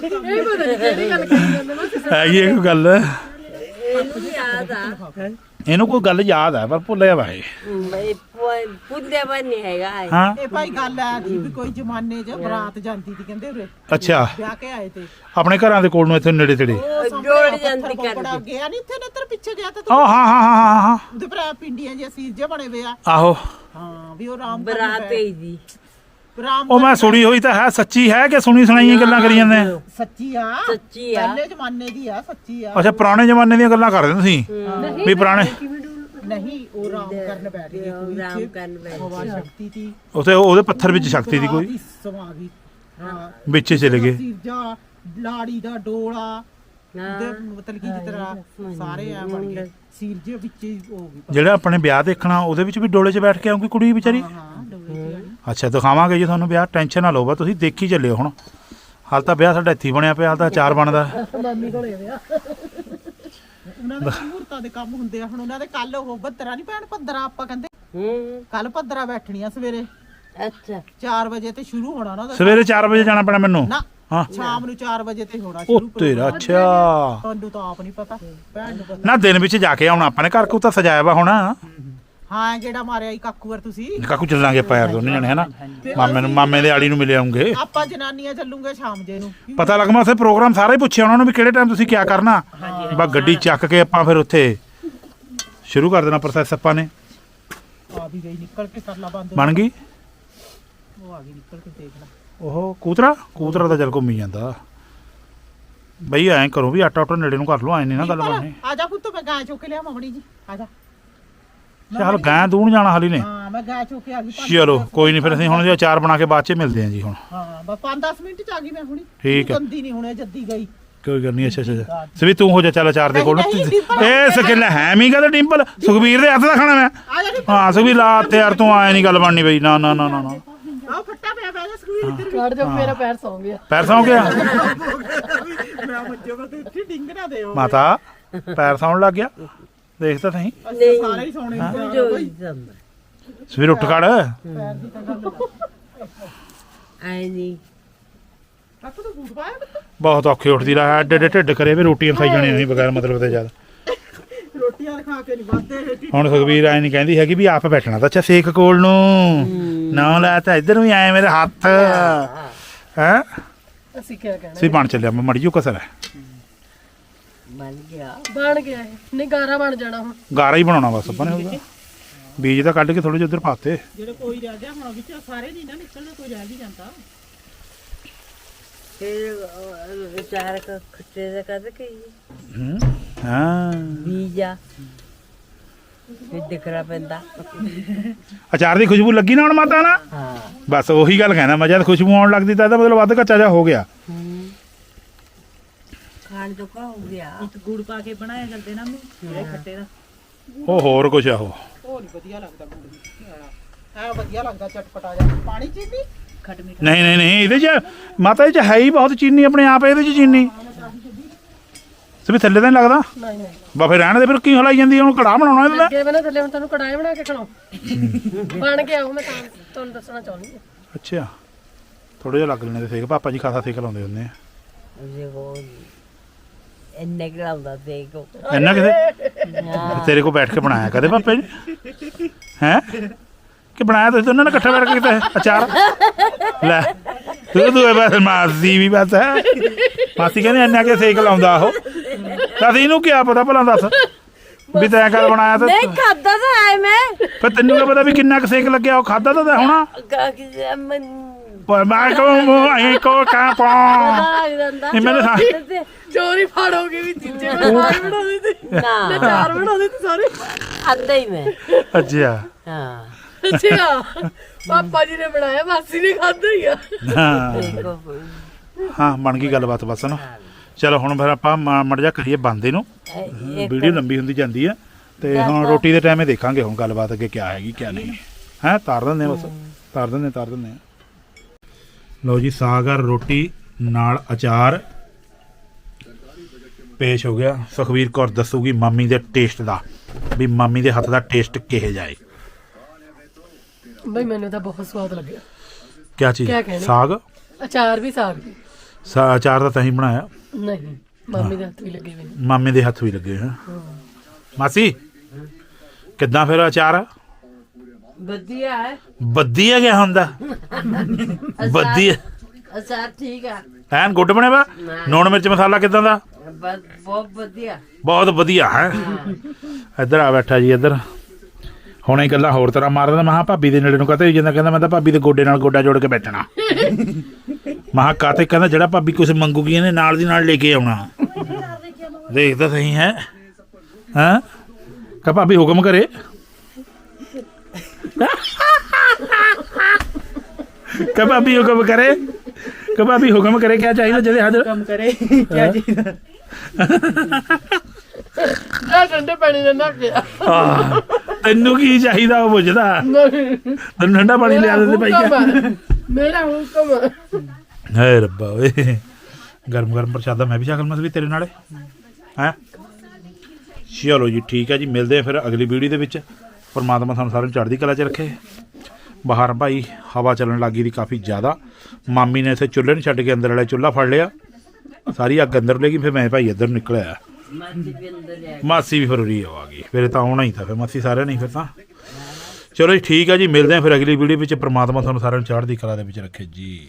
ਪਤਾ ਨਹੀਂ ਕਿਹੜੀ ਗੱਲ ਕਰੀ ਜਾਂਦੇ ਨਾ। ਹੈਗੀ ਇਹ ਕੋਈ ਗੱਲ? ਇਹਨੂੰ ਯਾਦ ਆ। ਇਹਨੂੰ ਕੋਈ ਗੱਲ ਯਾਦ ਆ ਪਰ ਭੁੱਲਿਆ ਵਾ ਇਹ। ਮੈਂ ਪੁੱਦੇ ਬਣ ਨਹੀਂ ਹੈਗਾ ਇਹ। ਹਾਂ। ਇਹ ਭਾਈ ਗੱਲ ਆ ਗਈ ਵੀ ਕੋਈ ਜ਼ਮਾਨੇ 'ਚ ਬਰਾਤ ਜਾਂਦੀ ਸੀ ਕਹਿੰਦੇ ਉਰੇ। ਅੱਛਾ। ਵਿਆਹ ਕੇ ਆਏ ਤੇ। ਆਪਣੇ ਘਰਾਂ ਦੇ ਕੋਲ ਨੂੰ ਇੱਥੇ ਨੇੜੇ ਤੇੜੇ। ਉਹ ਜੋੜ ਜਾਂਦੀ ਕਰਦੀ। ਗਿਆ ਨਹੀਂ ਇੱਥੇ ਨੇਤਰ ਪਿੱਛੇ ਗਿਆ ਤਾਂ ਆ ਤੂੰ ਹਾਂ ਹਾਂ ਹਾਂ ਹਾਂ ਹਾਂ। ਉਹਦੇ ਭਰਾ ਪਿੰਡੀਆਂ ਜਿਹੇ ਸੀਰ ਜੇ ਬਣੇ ਵੇ ਆ। ਆਹੋ। ਹਾਂ ਵੀ ਉਹ ਰਾਮ ਬਰਾਤ। ਹੀ ਦੀ ਰਾਮ ਉਹ ਮੈਂ ਸੁਣੀ ਹੋਈ ਤਾਂ ਹੈ ਸੱਚੀ ਹੈ ਕਿ ਸੁਣੀ ਸੁਣਾਈਆਂ ਗੱਲਾਂ ਕਰੀ ਜਾਂਦੇ ਆ ਸੱਚੀ ਆ। ਸੱਚੀ ਆ। ਪਹਿਲੇ ਜ਼ਮਾਨੇ ਦੀ ਆ ਸੱਚੀ ਆ। ਅੱਛਾ ਪੁਰਾਣੇ ਜ਼ਮਾਨੇ ਦੀਆਂ ਗੱਲਾਂ ਕਰਦੇ ਤੁਸੀਂ? ਵੀ ਪੁਰਾਣੇ ਨਹੀਂ ਉਹ ਰਾਮ ਕਰਨ ਬੈਠ ਗਏ ਕੋਈ ਰਾਮ ਕਰਨ ਬੈਠ ਹਵਾ ਸ਼ਕਤੀ ਦੀ ਉਥੇ ਉਹਦੇ ਪੱਥਰ ਵਿੱਚ ਸ਼ਕਤੀ ਦੀ ਕੋਈ? ਸਮਾ ਗਈ। ਹਾਂ। ਵਿੱਚ ਚਲੇ ਗਏ। ਸੀਰਜਾ ਲਾੜੀ ਦਾ ਡੋਲਾ। ਹਾਂ। ਦੇ ਮਤਲਬ ਕਿ ਜਿਸ ਤਰ੍ਹਾਂ ਸਾਰੇ ਆ ਬਣ ਗਏ। ਸੀਰਜੇ ਵਿੱਚ ਹੀ ਹੋ ਗਈ ਜਿਹੜਾ ਆਪਣੇ ਵਿਆਹ ਦੇਖਣਾ ਉਹਦੇ ਵਿੱਚ ਵੀ ਡੋਲੇ 'ਚ ਬੈਠ ਕੇ ਆਉਂਗੀ ਕੁੜੀ ਵਿਚਾਰੀ? ਹਾਂ। ਅੱਛਾ ਦਿਖਾਵਾਂਗੇ ਜੀ ਤੁਹਾਨੂੰ ਵਿਆਹ ਟੈਨਸ਼ਨ ਨਾ ਲਓ ਬਾ ਤੁਸੀਂ ਦੇਖੀ ਚੱਲਿਓ ਹੁਣ। ਹਾਲ ਤਾਂ ਵਿਆਹ ਸਾਡਾ ਇੱਥੇ ਬਣਿਆ ਪਿਆ ਹਾਲ ਤਾਂ ਅਚਾਰ ਬਣਦਾ। ਮਾਮੀ ਕੋਲੇ ਵਿਆ ਉਹਨਾਂ ਦੇ ਕੰਮ ਹੁੰਦੇ ਆ ਹੁਣ ਉਹਨਾਂ ਦੇ ਕੱਲ ਉਹ ਬੱਦਰਾ ਨਹੀਂ ਪੈਣ ਪੱਦਰਾ ਆਪਾਂ ਕਹਿੰਦੇ। ਹੂੰ। ਕੱਲ ਪੱਦਰਾ ਬੈਠਣੀਆਂ ਸਵੇਰੇ। ਅੱਛਾ। 4 ਵਜੇ ਤੇ ਸ਼ੁਰੂ ਹੋਣਾ ਉਹਨਾਂ ਦਾ। ਸਵੇਰੇ 4 ਵਜੇ ਜਾਣਾ ਪੈਣਾ ਮੈਨੂੰ? ਨਾ ਹਾਂ। ਸ਼ਾਮ ਨੂੰ 4 ਵਜੇ ਤੇ ਹੋਣਾ ਉਹ ਸ਼ੁਰੂ ਤੇਰਾ ਅੱਛਾ। ਤੁਹਾਨੂੰ ਤਾਂ ਆਪ ਨਹੀਂ ਪਤਾ। ਭੈਣ ਨੂੰ ਪਤਾ। ਨਾ ਦਿਨ ਵਿੱਚ ਜਾ ਕੇ ਆਉਣਾ ਆਪਾਂ ਨੇ ਘਰ ਕੋ ਤਾਂ ਸਜਾਇਆ ਵਾ ਹੋਣਾ। ਹਾਂ ਜਿਹੜਾ ਮਾਰਿਆ ਹੀ ਕਾਕੂਵਰ ਤੁਸੀਂ। ਕਾਕੂ ਚੱਲਾਂਗੇ ਆਪਾਂ ਯਾਰ ਦੋਨੇ ਜਣੇ ਹਨਾ? ਮਾਮੇ ਨੂੰ ਮਾਮੇ ਦੇ ਆੜੀ ਨੂੰ ਮਿਲ ਆਉਂਗੇ ਆਪਾਂ ਜਨਾਨੀਆਂ ਚੱਲੂਗੇ ਸ਼ਾਮ ਜੇ ਨੂੰ। ਪਤਾ ਲੱਗ ਮੈਂ ਉੱਥੇ ਪ੍ਰੋਗਰਾਮ ਸਾਰਾ ਹੀ ਪੁੱਛਿਆ ਉਹਨਾਂ ਨੂੰ ਵੀ ਕਿਹੜੇ ਟਾਈਮ ਤੁਸੀਂ ਕੀ ਕਰਨਾ। ਬਸ ਗੱਡੀ ਚੱਕ ਕੇ ਆਪਾਂ ਫਿਰ ਉੱਥੇ ਸ਼ੁਰੂ ਕਰ ਦੇਣਾ ਪ੍ਰੋਸੈਸ ਆਪਾਂ ਨੇ। ਆ ਵੀ ਗਈ ਨਿਕਲ ਕੇ ਸਰਲਾ ਬੰਦ ਬਣ ਗਈ? ਉਹ ਆ ਗਈ ਨਿਕਲ ਕੇ ਦੇਖ ਲੈ। ਉਹ ਕੂਤਰਾ? ਕੂਤਰਾ ਤਾਂ ਚੱਲ ਘੁੰਮੀ ਜਾਂਦਾ। ਬਈ ਐਂ ਕਰੋ ਵੀ ਆਟਾ ਆਟਾ ਨੇੜੇ ਨੂੰ ਕਰ ਲਓ ਐਂ ਨਹੀਂ ਨਾ ਗੱਲ ਬਣਨੀ। ਆ ਜਾ ਪੁੱਤ ਮੈਂ ਗਾਂ ਚੁੱਕ ਲਿਆ ਮਮੜੀ ਜੀ। ਆ ਜਾ। ਚੱਲ ਗਾਂ ਦੂਣ ਜਾਣਾ ਹਾਲੀ ਨੇ। ਹਾਂ ਮੈਂ ਗਾਂ ਚੁੱਕ ਕੇ ਆ ਗਈ ਪੰਜ- ਚਲੋ ਕੋਈ ਨਹੀਂ ਫਿਰ ਅਸੀਂ ਹੁਣ ਜੇ ਅਚਾਰ ਬਣਾ ਕੇ ਬਾਅਦ ਚ ਮਿਲਦੇ ਹਾਂ ਜੀ ਹੁਣ। ਹਾਂ ਬਸ 5-10 ਮਿੰਟ ਚ ਆ ਗਈ ਮੈਂ ਹੁਣੀ। ਠੀਕ ਹੈ। ਗੰਦੀ ਨਹੀਂ ਹੁਣੇ ਜੱਦੀ ਗਈ। ਕੋਈ ਗੱਲ ਨਹੀਂ ਅੱਛਾ ਅੱਛਾ, ਅੱਛਾ। ਸਵੀ ਤੂੰ ਹੋ ਜਾ ਚੱਲ ਅਚਾਰ ਦੇ ਕੋਲ। ਨਹੀਂ, ਨਹੀਂ, ਡਿੰਪਲ ਇਹ ਸਕਿਲ ਹੈ ਮੀ ਕਹਦਾ ਡਿੰਪਲ। ਸੁਖਬੀਰ ਦੇ ਹੱਥ ਦਾ ਖਾਣਾ ਮੈਂ। ਆ ਜਾ ਨੀ ਹਾਂ ਸੁਖਬੀਰ ਲਾ ਤੇ ਯਾਰ ਤੂੰ ਆਏ ਨਹੀਂ ਗੱਲ ਬਣਨੀ ਬਈ। ਨਾ ਨਾ ਨਾ ਨਾ ਨਾ। ਆ ਫੱਟਾ ਪਿਆ ਪਿਆ ਸਕੂਲ ਇੱਧਰ ਕਾੜ ਜੋ ਮੇਰਾ ਪੈਰ ਸੌਂ ਗਿਆ। ਪੈਰ ਸੌਂ ਗਿਆ? ਮੈਂ ਮੱਜੋ ਮੈਂ ਤੇ ਇੱਥੇ ਡਿੰਗ ਨਾ ਦਿਓ। ਮਾਤਾ ਪੈਰ ਸੌਣ ਲੱਗ ਗਿਆ। ਦੇਖ ਤਾਂ ਸਹੀ। ਅਸੀਂ ਸਾਰੇ ਹੀ ਸੋਣੇ ਜੋ ਜਾਂਦਾ ਸਵੇਰ ਉੱਠ ਖੜ। ਆਈ ਨਹੀਂ ਕਾਕੂ ਤੂੰ ਬੂਟ ਪਾਇਆ ਪੁੱਤ? ਬਹੁਤ ਔਖੇ ਉੱਠਦੀ ਰਾ ਐਡੇ ਐਡੇ ਢਿੱਡ ਕਰੇ ਵੀ ਰੋਟੀਆਂ ਖਾਈ ਜਾਣੀਆਂ ਨਹੀਂ ਬਗੈਰ ਮਤਲਬ ਤੇ ਜਦ ਰੋਟੀਆਂ ਖਾ ਕੇ ਨਹੀਂ ਵੱਧਦੇ ਹੁਣ ਸੁਖਬੀਰ ਐ ਨਹੀਂ ਕਹਿੰਦੀ ਹੈਗੀ ਵੀ ਆਪ ਬੈਠਣਾ ਤਾਂ ਅੱਛਾ ਸੇਕ ਕੋਲ ਨੂੰ। ਨਾ ਲੈ ਤਾਂ ਇੱਧਰ ਹੀ ਆਏ ਮੇਰੇ ਹੱਥ। ਹੈ? ਅਸੀਂ ਕੀ ਕਹਿਣਾ? ਸੀ ਬਣ ਚੱਲਿਆ ਮੈਂ ਮੜੀ ਜੂ ਕਸਰ ਹੈ। ਬਣ ਗਿਆ। ਬਣ ਗਿਆ ਇਹ। ਨਹੀਂ ਗਾਰਾ ਬਣ ਜਾਣਾ ਹੁਣ। ਗਾਰਾ ਹੀ ਬਣਾਉਣਾ ਬਸ ਆਪਾਂ ਨੇ ਉਹਦਾ। ਬੀਜ ਤਾਂ ਕੱਢ ਕੇ ਥੋੜੇ ਜਿਹਾ ਉਧਰ ਪਾਤੇ। ਜਿਹੜੇ ਕੋਈ ਰਹਿ ਗਿਆ ਹੁਣ ਵਿੱਚ ਸਾਰੇ ਨਹੀਂ ਨਾ ਨਿਕਲਣਾ ਕੋਈ ਰਹਿ ਵੀ ਜਾਂਦਾ। ਫਿਰ ਚਾਰ ਕ ਖੱਟੇ ਦਾ ਕਦ ਕਹੀ ਹੂੰ ਹਾਂ। ਬੀਜਾ। ਫਿਰ ਦਿਖਰਾ ਪੈਂਦਾ। ਅਚਾਰ ਦੀ ਖੁਸ਼ਬੂ ਲੱਗੀ ਨਾ ਹੁਣ ਮਾਤਾ ਨਾ ਹਾਂ। ਬਸ ਉਹੀ ਗੱਲ ਕਹਿਣਾ ਮੈਂ ਜਦ ਖੁਸ਼ਬੂ ਆਉਣ ਲੱਗਦੀ ਤਾਂ ਇਹਦਾ ਮਤਲਬ ਵੱਧ ਕੱਚਾ ਜਿਹਾ ਹੋ ਗਿਆ। ਖਾਣ ਤੋਂ ਕਾ ਹੋ ਗਿਆ। ਇੱਕ ਗੁੜ ਪਾ ਕੇ ਬਣਾਇਆ ਕਰਦੇ ਨਾ ਮੈਂ ਖੱਟੇ ਦਾ। ਉਹ ਹੋਰ ਕੁਛ ਆ ਉਹ। ਉਹ ਨਹੀਂ ਵਧੀਆ ਲੱਗਦਾ ਗੁੜ ਵੀ। ਐ ਵਧੀਆ ਲੱਗਦਾ ਚਟਪਟਾ ਜਿਹਾ। ਪਾਣੀ ਚੀਨੀ? ਖੱਟ ਮਿੱਠਾ। ਨਹੀਂ ਨਹੀਂ ਨਹੀਂ ਇਹਦੇ 'ਚ ਮਾਤਾ ਇਹ 'ਚ ਹੈ ਹੀ ਬਹੁਤ ਚੀਨੀ ਆਪਣੇ ਆਪ ਇਹਦੇ 'ਚ ਚੀਨੀ। ਸਭੀ ਥੱਲੇ ਤਾਂ ਨਹੀਂ ਲੱਗਦਾ? ਨਹੀਂ ਨਹੀਂ। ਬਾ ਫਿਰ ਰਹਿਣ ਦੇ ਫਿਰ ਕੀ ਹਲਾਈ ਜਾਂਦੀ ਆ? ਹੁਣ ਕੜਾਹ ਬਣਾਉਣਾ ਇਹਦਾ? ਅੱਗੇ ਬਣਾ ਥੱਲੇ ਹੁਣ ਤੁਹਾਨੂੰ ਕੜਾਈ ਬਣਾ ਕੇ ਖਣਾਓ ਬਣ ਗਿਆ ਉਹ ਮੈਂ ਤਾਂ ਤੁਹਾਨੂੰ ਦੱਸਣਾ ਚਾਹੁੰਦੀ ਹਾਂ ਅੱਛਾ। ਥੋੜੇ ਜਿਹਾ ਲੱਗ ਲੈਣੇ ਤੇ ਸੇਕ ਪਾਪਾ ਜੀ ਖਾਸਾ ਸੇਕ ਲਾਉਂਦੇ ਹੁੰਦੇ ਆ। ਜੇ ਉਹ ਇੰਨੇ ਕੁ ਲਾਉਂਦਾ ਦੇਖੋ ਇੰਨਾ ਕਿਤੇ? ਤੇਰੇ ਕੋਲ ਬੈਠ ਕੇ ਬਣਾਇਆ ਕਦੇ ਪਾਪੇ ਨੇ ਹੈ? ਕਿ ਬਣਾਇਆ ਤੁਸੀਂ ਦੋਨਾਂ ਨੇ ਇਕੱਠੇ ਬੈਠ ਕੇ ਕਿਤੇ ਅਚਾਰ? ਲੈ ਤੂੰ ਤੂੰ ਬਸ ਮਾਸੀ ਵੀ ਬਸ ਹੈ। ਮਾਸੀ ਕਹਿੰਦੀ ਇੰਨਾ ਕਿ ਸੇਕ ਲਾਉਂਦਾ ਉਹ। ਤਾਂ ਇਹਨੂੰ ਕੀ ਪਤਾ ਭਲਾ ਦੱਸ? ਵੀ ਤੈਂ ਕਦ ਬਣਾਇਆ ਤੇ ਨਹੀਂ ਖਾਦਾ ਤਾਂ ਹੈ ਮੈਂ। ਫਿਰ ਤੈਨੂੰ ਕੀ ਪਤਾ ਵੀ ਕਿੰਨਾ ਕੁ ਸੇਕ ਲੱਗਿਆ ਉਹ ਖਾਦਾ ਤਾਂ ਹੋਣਾ? ਕਾ ਕਿ ਮੈਂ ਪਰ ਮੈਂ ਕੋ ਅਹੀਂ ਕੋ ਕਾ ਪਾ ਆ ਜਾਂਦਾ ਇਹ ਮੈਨੂੰ ਸਾ- ਚੋਰੀ ਫਾੜੋਗੇ ਵੀ ਤੀਜੇ ਨਾ। ਚਾਰ ਬਣਾਉਂਦੇ ਤੇ ਸਾਰੇ। ਆਂਦਾ ਹੀ ਮੈਂ। ਅੱਛਾ। ਹਾਂ। ਅੱਛਾ। ਪਾਪਾ ਜੀ ਨੇ ਬਣਾਇਆ ਮਾਸੀ ਨੇ ਖਾਧਾ ਹੀ ਆ। ਹਾਂ। ਦੇਖੋ ਹਾਂ ਬਣ ਗਈ ਗੱਲਬਾਤ ਬਸ ਨਾ ਚਲੋ ਹੁਣ ਫਿਰ ਆਪਾਂ ਮੜ ਜਾ ਕਰੀਏ ਬੰਦੇ ਨੂੰ ਇੱਕ ਵੀਡੀਓ ਲੰਬੀ ਹੁੰਦੀ ਜਾਂਦੀ ਆ। ਤੇ ਹੁਣ ਰੋਟੀ ਦੇ ਟਾਈਮੇ ਦੇਖਾਂਗੇ ਹੁਣ ਗੱਲਬਾਤ ਅੱਗੇ ਕਿਆ ਹੈਗੀ ਕਿਆ ਨਹੀਂ। ਹੈ ਤਾਰ ਦਿੰਦੇ ਆ ਬਸ। ਤਾਰ ਦਿੰਦੇ ਆ, ਤਾਰ ਦਿੰਦੇ ਆ। ਲਓ ਜੀ ਸਾਗ ਔਰ ਰੋਟੀ ਨਾਲ ਅਚਾਰ। ਪੇਸ਼ ਹੋ ਗਿਆ। ਸੁਖਵੀਰ ਕੌਰ ਦੱਸੂਗੀ ਮਾਮੀ ਦੇ ਟੇਸਟ ਦਾ ਵੀ ਮਾਮੀ ਦੇ ਹੱਥ ਦਾ ਟੇਸਟ ਕਿਹੇ ਜਾਏ ਬਈ ਮੈਨੂੰ ਤਾਂ ਬਹੁਤ ਸਵਾਦ ਲੱਗਿਆ। ਕਿਆ ਚੀਜ਼? ਕਿਆ ਕਹਿਣੇ? ਸਾਗ? ਅਚਾਰ ਵੀ ਸਾਗ ਵੀ। ਸਾ- ਅਚਾਰ ਤਾਂ ਤਹੀਂ ਬਣਾਇਆ। ਨਹੀਂ ਮੰਮੀ ਦੇ ਹੱਥ ਵੀ ਲੱਗੇ ਹੋਏ ਨੇ। ਮਾਮੇ ਦੇ ਹੱਥ ਵੀ ਲੱਗੇ ਹਾਂ। ਮਾਸੀ ਕਿੱਦਾਂ ਫਿਰ ਅਚਾਰ? ਵਧੀਆ ਹੈ। ਵਧੀਆ ਗਿਆ ਹੁੰਦਾ? ਵਧੀਆ। ਅਸਾਰ ਠੀਕ ਆ। ਐਨ ਗੁੱਡ ਬਣਿਆ ਵਾ? ਨੂਣ ਮਿਰਚ ਮਸਾਲਾ ਕਿਦਾਂ ਦਾ? ਬਸ ਬਹੁਤ ਵਧੀਆ। ਬਹੁਤ ਵਧੀਆ ਹੈ? ਇੱਧਰ ਆ ਬੈਠਾ ਜੀ ਇੱਧਰ। ਹੁਣੇ ਗੱਲਾਂ ਹੋਰ ਤਰ੍ਹਾਂ ਮਾਰਦਾ ਮਹਾ ਭਾਬੀ ਦੇ ਨੇੜੇ ਨੂੰ ਕਹਤੇ ਜਾਂਦਾ? ਕਹਿੰਦਾ ਮੈਂ ਤਾਂ ਭਾਬੀ ਦੇ ਗੋਡੇ ਨਾਲ ਗੋਡਾ ਜੋੜ ਕੇ ਬੈਠਣਾ। ਮਹਾ ਕਾਤੇ ਕਹਿੰਦਾ ਜਿਹੜਾ ਭਾਬੀ ਕੁਝ ਮੰਗੂਗੀ ਇਹਨੇ ਨਾਲ ਦੀ ਨਾਲ ਲੈ ਕੇ ਆਉਣਾ। ਦੇਖਦਾ ਸਹੀ ਹੈ? ਹਾਂ? ਕਾ ਭਾਬੀ ਹੁਕਮ ਕਰੇ। ਕਾ ਭਾਬੀ ਹੁਕਮ ਕਰੇ? ਕਾ ਭਾਬੀ ਹੁਕਮ ਕਰੇ? ਕਿਆ ਚਾਹੀਦਾ ਜਦੇ ਹਾਜ਼ਰ ਕੰਮ ਕਰੇ ਕਿਆ ਜੀ ਆ ਠੰਡੇ ਪਾਣੀ ਨਾਲ ਨਹਾ ਕੇ ਆ। ਆਹ, ਤੈਨੂੰ ਕੀ ਚਾਹੀਦਾ ਉਹ ਪੁੱਛਦਾ? ਨਹੀਂ। ਤੈਨੂੰ ਠੰਡਾ ਪਾਣੀ ਲਿਆ ਦਿੰਦੇ ਭਾਈ। ਮੇਰਾ ਹੁਕਮ ਹੈ। ਰੱਬਾ ਓਏ। ਗਰਮ ਗਰਮ ਪ੍ਰਸ਼ਾਦਾ ਮੈਂ ਵੀ ਛਕ ਲਵਾਂ ਵੀ ਤੇਰੇ ਨਾਲੇ। ਹੈ? ਚਲੋ ਜੀ ਠੀਕ ਹੈ ਜੀ ਮਿਲਦੇ ਆ ਫਿਰ ਅਗਲੀ ਵੀਡੀਓ ਦੇ ਵਿੱਚ। ਪਰਮਾਤਮਾ ਤੁਹਾਨੂੰ ਸਾਰਿਆਂ ਨੂੰ ਚੜ੍ਹਦੀ ਕਲਾ 'ਚ ਰੱਖੇ। ਬਾਹਰ ਭਾਈ ਹਵਾ ਚੱਲਣ ਲੱਗੀ ਦੀ ਕਾਫੀ ਜ਼ਿਆਦਾ। ਮਾਮੀ ਨੇ ਇਥੇ ਚੁੱਲ੍ਹੇ ਨੂੰ ਛੱਡ ਕੇ ਅੰਦਰ ਵਾਲਾ ਚੁੱਲ੍ਹਾ ਫੜ ਲਿਆ। ਸਾਰੀ ਅੱਗ ਅੰਦਰ ਲੈ ਗਈ ਫਿਰ ਮੈਂ ਭਾਈ ਇੱਧਰ ਨੂੰ ਨਿਕਲਿਆ। ਮਾਜੀ ਵੀ ਅੰਦਰ ਜਾ ਮਾਸੀ ਵੀ ਫਿਰ ਉਰੀ ਆ ਗਈ। ਫਿਰ ਤਾਂ ਆਉਣਾ ਹੀ ਤਾਂ ਫਿਰ ਮਾਸੀ ਸਾਰਿਆਂ ਨਹੀਂ ਫਿਰ ਤਾਂ। ਚਲੋ ਜੀ ਠੀਕ ਆ ਜੀ ਮਿਲਦੇ ਆ ਫਿਰ ਅਗਲੀ ਵੀਡੀਓ ਵਿੱਚ। ਪ੍ਰਮਾਤਮਾ ਤੁਹਾਨੂੰ ਸਾਰਿਆਂ ਨੂੰ ਚੜ੍ਹਦੀ ਕਲਾ ਦੇ ਵਿੱਚ ਰੱਖੇ ਜੀ।